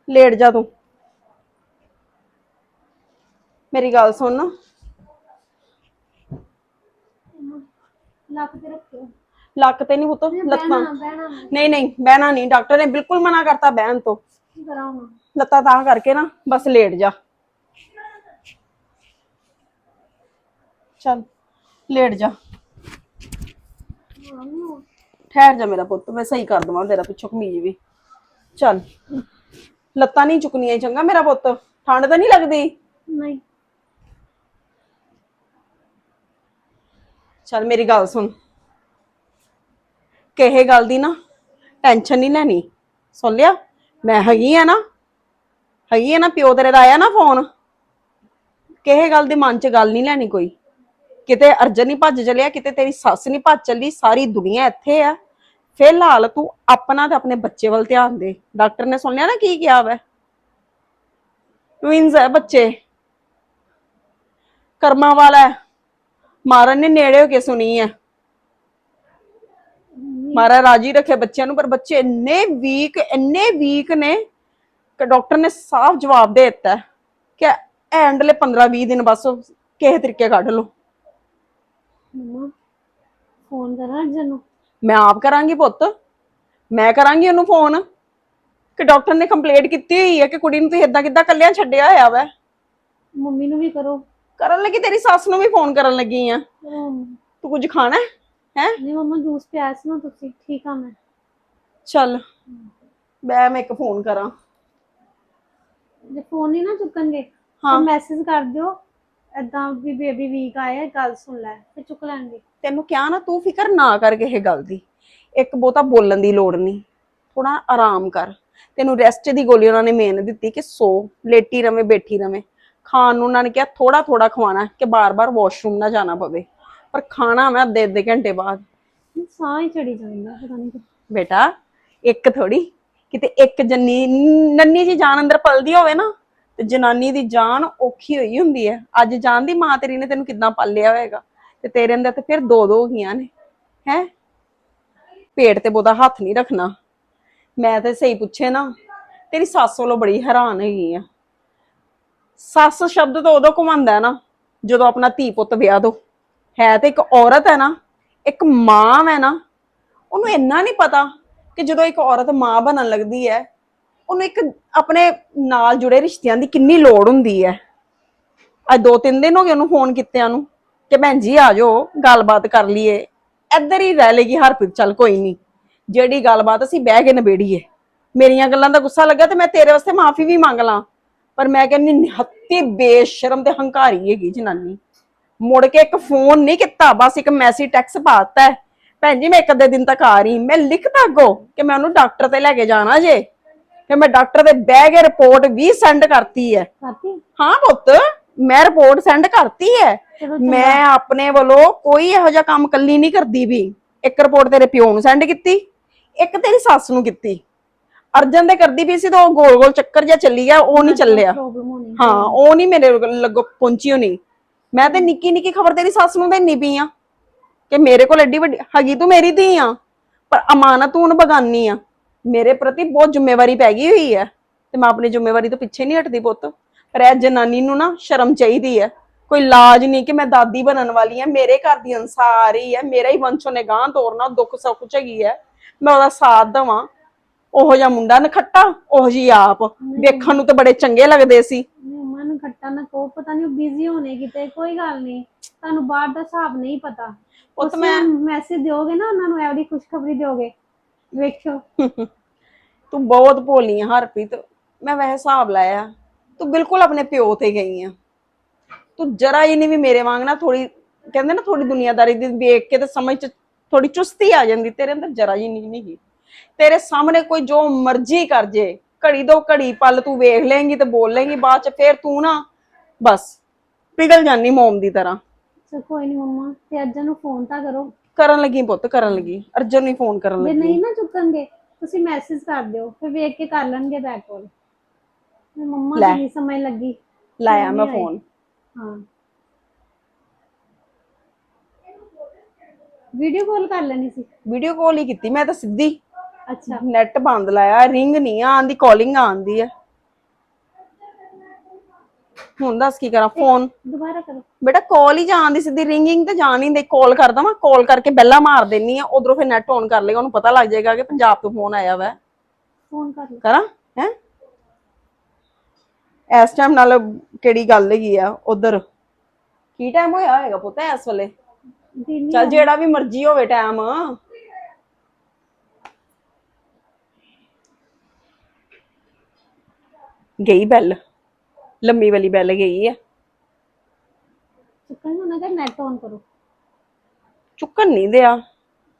ਲੇਟ ਜਾ ਤੂੰ। ਮੇਰੀ ਗੱਲ ਸੁਣ। ਲੱਕ ਤੇ ਰੱਖਿਓ। ਲੱਕ ਤੇ ਨਹੀਂ ਪੁੱਤ ਲੱਤਾਂ। ਬਹਿਣਾ ਨਹੀਂ। ਨਹੀਂ ਬਹਿਣਾ ਨਹੀਂ। ਡਾਕਟਰ ਨੇ ਬਿਲਕੁਲ ਮਨਾ ਕਰਤਾ ਬਹਿਣ ਤੋਂ। ਕਰਾਉਣਾ ਲੱਤਾਂ ਤਾਂ ਕਰਕੇ ਨਾ ਬਸ ਲੇਟ ਜਾ। ਚੱਲ ਲੇਟ ਜਾ। ਠਹਿਰ ਜਾ ਮੇਰਾ ਪੁੱਤ ਮੈਂ ਸਹੀ ਕਰ ਦਵਾਂ ਤੇਰਾ ਪਿੱਛੋਂ ਕਮੀਜ਼ ਵੀ। ਚੱਲ ਲੱਤਾਂ ਨਹੀਂ ਚੁੱਕਣੀਆਂ ਚੰਗਾ ਮੇਰਾ ਪੁੱਤ ਠੰਡ ਤਾਂ ਨਹੀਂ ਲੱਗਦੀ? ਨਹੀਂ। ਚੱਲ ਮੇਰੀ ਗੱਲ ਸੁਣ। ਕਿਹੇ ਗੱਲ ਦੀ ਨਾ ਟੈਨਸ਼ਨ ਨਹੀਂ ਲੈਣੀ। ਸੁਣ ਲਿਆ ਮੈਂ ਹੈਗੀ ਆ ਨਾ ਹੈਗੀ ਆ ਨਾ ਪਿਓ ਤੇਰੇ ਦਾ ਆਇਆ ਨਾ ਫੋਨ। ਕਿਹੇ ਗੱਲ ਦੇ ਮਨ 'ਚ ਗੱਲ ਨਹੀਂ ਲੈਣੀ ਕੋਈ। ਕਿਤੇ ਅਰਜਨ ਨਹੀਂ ਭੱਜ ਚਲਿਆ, ਕਿਤੇ ਤੇਰੀ ਸੱਸ ਨਹੀਂ ਭੱਜ ਚੱਲੀ, ਸਾਰੀ ਦੁਨੀਆ ਇੱਥੇ ਆ। ਫਿਲਹਾਲ ਤੂੰ ਆਪਣਾ ਤੇ ਆਪਣੇ ਬੱਚੇ ਵੱਲ ਧਿਆਨ ਦੇ। ਡਾਕਟਰ ਨੇ ਸੁਣਿਆ ਨਾ ਕੀ ਕਿਹਾ ਵੈ? ਟਵਿੰਸ ਹੈ ਬੱਚੇ। ਕਰਮਾਂ ਵਾਲਾ ਹੈ। ਮਾਰਨ ਨੇ ਨੇੜੇ ਹੋ ਕੇ ਸੁਣੀ ਹੈ ਮਾਰਾ ਰਾਜੀ ਰੱਖੇ ਬੱਚਿਆਂ ਨੂੰ, ਪਰ ਬੱਚੇ ਇੰਨੇ ਵੀਕ ਇੰਨੇ ਵੀਕ ਨੇ ਕਿ ਡਾਕਟਰ ਨੇ ਸਾਫ਼ ਜਵਾਬ ਦੇ ਦਿੱਤਾ ਕਿ ਐਂਡਲੇ 15 20 ਦਿਨ ਬਸ ਕਿਸੇ ਤਰੀਕੇ ਕੱਢ ਲਓ। ਮਮਾ ਫੋਨ ਕਰਾਂ ਅਰਜਨ ਨੂੰ ਮੈਂ ਆਪ ਕਰਾਂਗੀ ਪੁੱਤ। ਮੈਂ ਕਰਾਂਗੀ ਉਹਨੂੰ ਫੋਨ। ਕਿ ਡਾਕਟਰ ਨੇ ਕੰਪਲੇਂਟ ਕੀਤੀ ਹੋਈ ਹੈ ਕਿ ਕੁੜੀ ਨੂੰ ਤੁਸੀਂ ਇਦਾਂ ਕਿੱਦਾਂ ਕੱਲਿਆਂ ਛੱਡਿਆ ਹੋਇਆ ਵੈ? ਮੰਮੀ ਨੂੰ ਵੀ ਕਰੋ। ਕਰਨ ਲੱਗੀ ਤੇਰੀ ਸੱਸ ਨੂੰ ਵੀ ਫੋਨ ਕਰਨ ਲੱਗੀ ਆ? ਤੂੰ ਕੁਝ ਖਾਣਾ ਹੈ? ਹੈਂ? ਨਹੀਂ ਮਮਾ ਜੂਸ ਪਿਆ ਸੀ ਨਾ ਤੁਸੀਂ ਠੀਕ ਆ ਮੈਂ। ਚੱਲ ਮੈਂ ਮੈਂ ਇੱਕ ਫੋਨ ਕਰਾਂ। ਜੇ ਫੋਨ ਨਹੀਂ ਨਾ ਚੁੱਕਣਗੇ ਹਾਂ। ਤਾਂ ਮੈਸੇਜ ਕਰ ਦਿਓ। ਏਦਾਂ ਵੀ ਬੇਬੀ ਵੀਕ ਆਇਆ ਗੱਲ ਸੁਣ ਲੈ ਤੇ ਚੁੱਕ ਲੈਣਗੇ। ਤੈਨੂੰ ਕਿਹਾ ਨਾ ਤੂੰ ਫਿਕਰ ਨਾ ਕਰ ਕਿਸੇ ਗੱਲ ਦੀ। ਇੱਕ ਬਹੁਤਾ ਬੋਲਣ ਦੀ ਲੋੜ ਨਹੀਂ। ਥੋੜਾ ਆਰਾਮ ਕਰ। ਤੈਨੂੰ ਰੈਸਟ ਦੀ ਗੋਲੀ ਉਹਨਾਂ ਨੇ ਮੇਨ ਦਿੱਤੀ ਕਿ ਸੋ ਲੇਟੀ ਰਵੇਂ ਬੈਠੀ ਰਵੇਂ। ਖਾਣ ਨੂੰ ਉਹਨਾਂ ਨੇ ਕਿਹਾ ਥੋੜਾ ਥੋੜਾ ਖਵਾਣਾ ਕਿ ਬਾਰ-ਬਾਰ ਵਾਸ਼ਰੂਮ ਨਾ ਜਾਣਾ ਪਵੇ। ਪਰ ਖਾਣਾ ਮੈਂ ਅੱਧੇ ਅੱਧੇ ਘੰਟੇ ਬਾਅਦ। ਸਾਹ ਹੀ ਚੜੀ ਜਾਂਦਾ ਪਤਾ ਨਹੀਂ ਬੇਟਾ ਇੱਕ ਥੋੜੀ ਕਿਤੇ ਇੱਕ ਜੰਨੀ ਨੰਨੀ ਜੀ ਜਾਨ ਅੰਦਰ ਪਲਦੀ ਹੋਵੇ ਨਾ ਤੇ ਜਨਾਨੀ ਦੀ ਜਾਨ ਔਖੀ ਹੋਈ ਹੁੰਦੀ ਹੈ। ਅੱਜ ਜਾਨ ਦੀ ਮਾਂ ਤੇਰੀ ਨੇ ਤੈਨੂੰ ਕਿੱਦਾਂ ਪਾਲਿਆ ਹੋਏਗਾ? ਤੇ ਤੇਰੇ ਅੰਦਰ ਤੇ ਫਿਰ ਦੋ ਦੋ ਗਈਆਂ ਨੇ, ਹੈ? ਪੇਟ ਤੇ ਬਹੁਤਾ ਹੱਥ ਨਹੀਂ ਰੱਖਣਾ। ਮੈਂ ਤੇ ਸਹੀ ਪੁੱਛੇ ਨਾ, ਤੇਰੀ ਸੱਸ ਵੱਲੋਂ ਬੜੀ ਹੈਰਾਨ ਹੈਗੀ ਆ। ਸੱਸ ਸ਼ਬਦ ਤਾਂ ਉਦੋਂ ਘੁਮਾਉਂਦਾ ਨਾ, ਜਦੋਂ ਆਪਣਾ ਧੀ ਪੁੱਤ ਵਿਆਹ ਦੋ। ਹੈ ਤੇ ਇੱਕ ਔਰਤ ਹੈ ਨਾ, ਇੱਕ ਮਾਂ ਹੈ ਨਾ, ਉਹਨੂੰ ਇੰਨਾ ਨਹੀਂ ਪਤਾ ਕਿ ਜਦੋਂ ਇੱਕ ਔਰਤ ਮਾਂ ਬਣਨ ਲੱਗਦੀ ਹੈ ਉਹਨੂੰ ਇੱਕ ਆਪਣੇ ਨਾਲ ਜੁੜੇ ਰਿਸ਼ਤਿਆਂ ਦੀ ਕਿੰਨੀ ਲੋੜ ਹੁੰਦੀ ਹੈ। ਅੱਜ ਦੋ ਤਿੰਨ ਦਿਨ ਹੋ ਗਏ ਉਹਨੂੰ ਫੋਨ ਕੀਤਿਆਂ ਨੂੰ ਕਿ ਭੈਣ ਜੀ ਆ ਜਾਓ, ਗੱਲਬਾਤ ਕਰ ਲਈਏ। ਇੱਧਰ ਹੀ ਰਹਿ ਲੇਗੀ ਹਰਪ੍ਰੀਤ, ਚੱਲ ਕੋਈ ਨਹੀਂ ਜਿਹੜੀ ਗੱਲਬਾਤ ਅਸੀਂ ਬਹਿ ਕੇ ਨਿਬੇੜੀਏ। ਮੇਰੀਆਂ ਗੱਲਾਂ ਦਾ ਗੁੱਸਾ ਲੱਗਾ ਤੇ ਮੈਂ ਤੇਰੇ ਵਾਸਤੇ ਮਾਫੀ ਵੀ ਮੰਗ ਲਾਂ। ਪਰ ਮੈਂ ਕਹਿੰਦੀ ਨਿਹੱਤੀ, ਬੇਸ਼ਰਮ ਤੇ ਹੰਕਾਰੀ ਹੈਗੀ ਜਨਾਨੀ। ਮੁੜ ਕੇ ਇੱਕ ਫੋਨ ਨਹੀਂ ਕੀਤਾ, ਬਸ ਇੱਕ ਮੈਸੇਜ ਟੈਕਸ ਪਾਤਾ। ਹੈ ਭੈਣ ਜੀ, ਮੈਂ ਇੱਕ ਅੱਧੇ ਦਿਨ ਤੱਕ ਆ ਰਹੀ। ਮੈਂ ਲਿਖਤਾ ਅੱਗੋਂ ਕਿ ਮੈਂ ਉਹਨੂੰ ਡਾਕਟਰ ਤੇ ਲੈ ਕੇ ਜਾਣਾ ਜੇ। ਕਿ ਮੈਂ ਡਾਕਟਰ ਦੇ ਬਹਿ ਕੇ ਰਿਪੋਰਟ ਵੀ ਸੈਂਡ ਕਰਤੀ ਹੈ। ਕਰਤੀ? ਹਾਂ ਪੁੱਤ ਮੈਂ ਰਿਪੋਰਟ ਸੈਂਡ ਕਰਤੀ ਹੈ। ਮੈਂ ਆਪਣੇ ਵੱਲੋਂ ਕੋਈ ਇਹੋ ਜਿਹਾ ਕੰਮ ਕੱਲੀ ਨਹੀਂ ਕਰਦੀ ਵੀ। ਇੱਕ ਰਿਪੋਰਟ ਤੇਰੇ ਪਿਓ ਨੂੰ ਸੈਂਡ ਕੀਤੀ ਇੱਕ ਤੇਰੀ ਸੱਸ ਨੂੰ ਕੀਤੀ। ਅਰਜਨ ਦੇ ਕਰਦੀ ਵੀ ਸੀ ਤਾਂ ਉਹ ਗੋਲ ਗੋਲ ਚੱਕਰ ਜਿਹਾ ਚੱਲੀ ਗਿਆ ਉਹ ਨਹੀਂ ਚੱਲਿਆ। ਹੋਣੀ ਹਾਂ। ਉਹ ਨਹੀਂ ਮੇਰੇ ਲੱਗੋ ਪਹੁੰਚੀ ਹੋਣੀ। ਮੈਂ ਤੇ ਨਿੱਕੀ ਨਿੱਕੀ ਖਬਰ ਤੇਰੀ ਸੱਸ ਨੂੰ ਦੇਣੀ ਪਈ ਆ। ਕਿ ਮੇਰੇ ਕੋਲ ਐਡੀ ਵੱਡੀ ਹੈਗੀ ਤੂੰ ਮੇਰੀ ਧੀ ਆ ਪਰ ਅਮਾਨਤ ਤੂੰ ਉਹਨੂੰ ਬਗਾਨੀ ਆ। ਮੇਰੇ ਪ੍ਰਤੀ ਬਹੁਤ ਜ਼ਿੰਮੇਵਾਰੀ ਪੈ ਗਈ ਹੋਈ ਹੈ ਤੇ ਮੈਂ ਆਪਣੀ ਜ਼ਿੰਮੇਵਾਰੀ ਤੋਂ ਪਿੱਛੇ ਨਹੀਂ ਹਟਦੀ ਪੁੱਤ। ਪਰ ਇਹ ਜਨਾਨੀ ਨੂੰ ਨਾ ਸ਼ਰਮ ਚਾਹੀਦੀ ਹੈ। ਕੋਈ ਲਾਜ ਨਹੀਂ ਕਿ ਮੈਂ ਦਾਦੀ ਬਣਨ ਵਾਲੀ ਆ ਮੇਰੇ ਘਰ ਦੀ ਅਨਸਾਰੀ ਹੈ ਮੇਰਾ ਹੀ ਵੰਸ਼ ਉਹਨੇ ਗਾਂ ਤੋਰਨਾ ਦੁੱਖ ਸੁੱਖ ਚ ਹੈਗੀ ਹੈ। ਮੈਂ ਉਹਦਾ ਸਾਥ ਦਵਾਂ। ਉਹੋ ਜਿਹਾ ਮੁੰਡਾ ਨਖੱਟਾ ਉਹੋ ਜੀ ਆਪ। ਵੇਖਣ ਨੂੰ ਤੇ ਬੜੇ ਚੰਗੇ ਲੱਗਦੇ ਸੀ। ਮੰਮਾ ਨੂੰ ਖੱਟਾ ਨਾ ਕੋ ਪਤਾ ਨਹੀਂ ਉਹ ਬਿਜ਼ੀ ਹੋਣੇ ਕਿਤੇ ਕੋਈ ਗੱਲ ਨਹੀਂ। ਤੁਹਾਨੂੰ ਬਾਹਰ ਦਾ ਹਿਸਾਬ ਨਹੀਂ ਪਤਾ। ਉਹ ਤਾਂ ਮੈਂ ਮੈਸੇਜ ਦਿਓਗੇ ਨਾ ਉਹਨਾਂ ਨੂੰ ਐਵਰੀ ਖੁਸ਼ਖਬਰੀ ਦਿਓਗੇ। ਵੇਖਿਓ। ਤੂੰ ਬਹੁਤ ਭੋਲੀ ਆ ਹਰਪ੍ਰੀਤ। ਮੈਂ ਵੈਸੇ ਹਿਸਾਬ ਲਾਇਆ, ਤੂੰ ਬਿਲਕੁਲ ਆਪਣੇ ਪਿਓ ਤੇ ਗਈ ਆ। ਤੂੰ ਜਰਾ ਹੀ ਨਹੀਂ ਵੀ ਮੇਰੇ ਵਾਂਗ ਨਾ ਥੋੜੀ ਕਹਿੰਦੇ ਨਾ ਥੋੜੀ ਦੁਨੀਆਦਾਰੀ ਦੀ ਵੇਖ ਕੇ ਤੇ ਸਮਝ ਚ ਥੋੜੀ ਚੁਸਤੀ ਆ ਜਾਂਦੀ, ਤੇਰੇ ਅੰਦਰ ਜਰਾ ਹੀ ਨਹੀਂ ਨਹੀਂ ਤੇਰੇ ਸਾਹਮਣੇ ਕੋਈ ਜੋ ਮਰਜ਼ੀ ਕਰ ਜੇ, ਘੜੀ ਦੋ ਘੜੀ ਪਲ ਤੂੰ ਵੇਖ ਲੇਂਗੀ ਤੇ ਬੋਲ ਲੇਂਗੀ ਬਾਅਦ ਚ ਫੇਰ ਤੂੰ ਨਾ ਬਸ ਪਿਘਲ ਜਾਨੀ ਮੋਮ ਦੀ ਤਰ੍ਹਾਂ। ਚਲ ਕੋਈ ਨਹੀਂ ਮੰਮਾ, ਤੇ ਅੱਜ ਨੂੰ ਫੋਨ ਤਾਂ ਕਰੋ। ਕਰਨ ਲੱਗੀ ਪੁੱਤ ਕਰਨ ਲੱਗੀ। ਅਰਜਨ ਨੂੰ ਫੋਨ ਕਰਨ ਜੇ ਲੱਗੀ। ਨਹੀਂ ਨਾ ਚੁੱਕਣਗੇ ਤੁਸੀਂ ਮੈਸੇਜ ਕਰ ਦਿਓ ਫਿਰ ਵੇਖ ਕੇ ਕਰ ਲੈਣਗੇ ਬੈਕ ਕਾਲ ਮੰਮਾ ਲੈ। ਨਹੀਂ ਸਮਝ ਲੱਗੀ। ਲਾਇਆ ਮੈਂ ਨਹੀਂ ਆਈ। ਫੋਨ ਹਾਂ। ਵੀਡੀਓ ਕਾਲ ਕਰ ਲੈਣੀ ਸੀ। ਵੀਡੀਓ ਕਾਲ ਹੀ ਕੀਤੀ ਮੈਂ ਤਾਂ ਸਿੱਧੀ। ਅੱਛਾ। ਨੈਟ ਬੰਦ ਲਾਇਆ ਰਿੰਗ ਨਹੀਂ ਆਂਦੀ ਕਾਲਿੰਗ ਆਂਦੀ ਹੈ ਹੁਣ ਦੱਸ ਕੀ ਕਰਾਂ ਫੋਨ ਦੁਬਾਰਾ ਕਰੋ। ਬੇਟਾ ਕਾਲ ਹੀ ਜਾਂਦੀ ਸਿੱਧੀ ਰਿੰਗਿੰਗ ਤੇ ਜਾਣ ਦੇ ਕਾਲ ਕਰਦਾ ਮੈਂ ਕਾਲ ਕਰਕੇ ਬੈਲਾ ਮਾਰ ਦੇਣੀ ਆ ਉਧਰੋਂ ਫਿਰ ਨੈਟ ਔਨ ਕਰ ਲੇਗਾ ਉਹਨੂੰ ਪਤਾ ਲੱਗ ਜਾਏਗਾ ਕਿ ਪੰਜਾਬ ਤੋਂ ਫੋਨ ਆਇਆ ਵਾ। ਫੋਨ ਕਰ ਲਓ। ਕਰਾਂ ਹੈ? ਇਸ ਟਾਈਮ ਨਾਲ ਕਿਹੜੀ ਗੱਲ ਹੈਗੀ ਆ ਉਧਰ? ਕੀ ਟਾਈਮ ਹੋਇਆ ਹੋਏਗਾ ਪੁੱਤ ਇਸ ਵੇਲੇ? ਦਿਨ ਚੱਲ ਜਿਹੜਾ ਵੀ ਮਰਜ਼ੀ ਹੋਵੇ ਟਾਈਮ ਗਈ ਬੈਲ ਲੰਮੀ ਵਾਲੀ ਬੈਲ ਗਈ ਆ। ਚੁੱਕਣ ਨੂੰ ਨਾ ਨੈਟ ਔਨ ਕਰੋ। ਚੁੱਕਣ ਨਹੀਂ ਦਿਆ।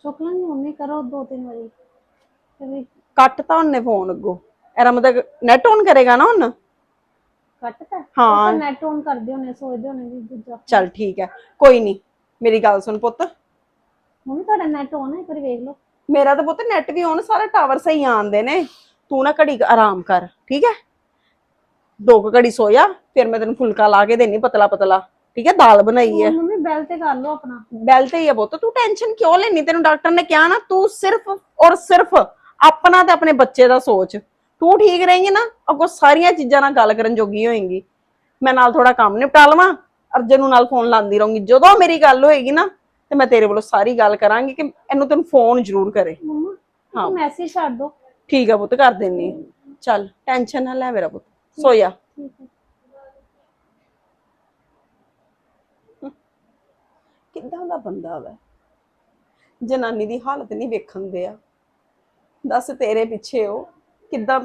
ਚੁੱਕ ਲੈਣੀ ਮੰਮੀ ਕਰੋ ਦੋ ਤਿੰਨ ਵਾਰੀ। ਫਿਰ ਵੀ ਕੱਟ ਤਾਂ ਉਹਨੇ ਫੋਨ ਅੱਗੋਂ। ਇਹਦਾ ਮਤਲਬ ਨੈਟ ਔਨ ਕਰੇਗਾ ਨਾ ਹੁਣ? ਕੱਟ ਤਾ। ਹਾਂ। ਨੈਟ ਔਨ ਕਰਦੇ ਹੋਣੇ ਸੋਚਦੇ ਹੋਣੇ ਵੀ ਦੂਜਾ ਚੱਲ ਠੀਕ ਹੈ ਕੋਈ ਨਹੀਂ ਮੇਰੀ ਗੱਲ ਸੁਣ ਪੁੱਤ। ਮੰਮੀ ਤੁਹਾਡਾ ਨੈਟ ਔਨ ਹੈ ਇੱਕ ਵਾਰੀ ਵੇਖ ਲਓ। ਮੇਰਾ ਤਾਂ ਪੁੱਤ ਨੈਟ ਵੀ ਔਨ ਸਾਰੇ ਟਾਵਰ ਸਹੀ ਆਉਂਦੇ ਨੇ। ਤੂੰ ਨਾ ਘੜੀ ਕੁ ਆਰਾਮ ਕਰ ਠੀਕ ਹੈ? ਦੋ ਕੁ ਘੜੀ ਸੋ ਜਾ ਫਿਰ ਮੈਂ ਤੈਨੂੰ ਫੁਲਕਾ ਲਾ ਕੇ ਦੇਣੀ ਪਤਲਾ ਪਤਲਾ। ਠੀਕ ਹੈ ਦਾਲ ਬਣਾਈ ਹੈ। ਮੰਮੀ ਬੈਲ ਤੇ ਕਰ ਲਓ ਆਪਣਾ। ਬੈਲ ਤੇ ਹੀ ਆ ਪੁੱਤ ਤੂੰ ਟੈਨਸ਼ਨ ਕਿਉਂ ਲੈਣੀ ਤੈਨੂੰ ਡਾਕਟਰ ਨੇ ਕਿਹਾ ਨਾ ਤੂੰ ਸਿਰਫ ਔਰ ਸਿਰਫ ਆਪਣਾ ਤੇ ਆਪਣੇ ਬੱਚੇ ਦਾ ਸੋਚ। ਤੂੰ ਠੀਕ ਰਹੇਂਗੀ ਨਾ ਅੱਗੋਂ ਸਾਰੀਆਂ ਚੀਜ਼ਾਂ ਨਾਲ ਗੱਲ ਕਰਨ ਜੋਗੀ ਹੋਏਂਗੀ। ਮੈਂ ਨਾਲ ਥੋੜਾ ਕੰਮ ਨਿਪਟਾ ਲਵਾਂ ਅਰਜਨ ਨੂੰ ਨਾਲ ਫੋਨ ਲਾਉਂਦੀ ਰਹੂੰਗੀ। ਜਦੋਂ ਮੇਰੀ ਗੱਲ ਹੋਏਗੀ ਨਾ ਤੇ ਮੈਂ ਤੇਰੇ ਵੱਲੋਂ ਸਾਰੀ ਗੱਲ ਕਰਾਂਗੀ ਕਿ ਇਹਨੂੰ ਤੈਨੂੰ ਫੋਨ ਜ਼ਰੂਰ ਕਰੇ। ਮੰਮਾ ਹਾਂ। ਮੈਸੇਜ ਛੱਡ ਦਿਓ ਠੀਕ ਆ ਪੁੱਤ ਕਰ ਦਿੰਨੀ। ਚੱਲ ਟੈਨਸ਼ਨ ਨਾ ਲੈ ਮੇਰਾ ਪੁੱਤ। ਸੋ ਜਾ ਕਿੱਦਾਂ ਦਾ ਬੰਦਾ ਵਾ? ਜਨਾਨੀ ਦੀ ਹਾਲਤ ਨਹੀਂ ਵੇਖਣ ਦੇ ਆ ਦੱਸ ਤੇਰੇ ਪਿੱਛੇ ਉਹ ਕਿੱਦਾਂ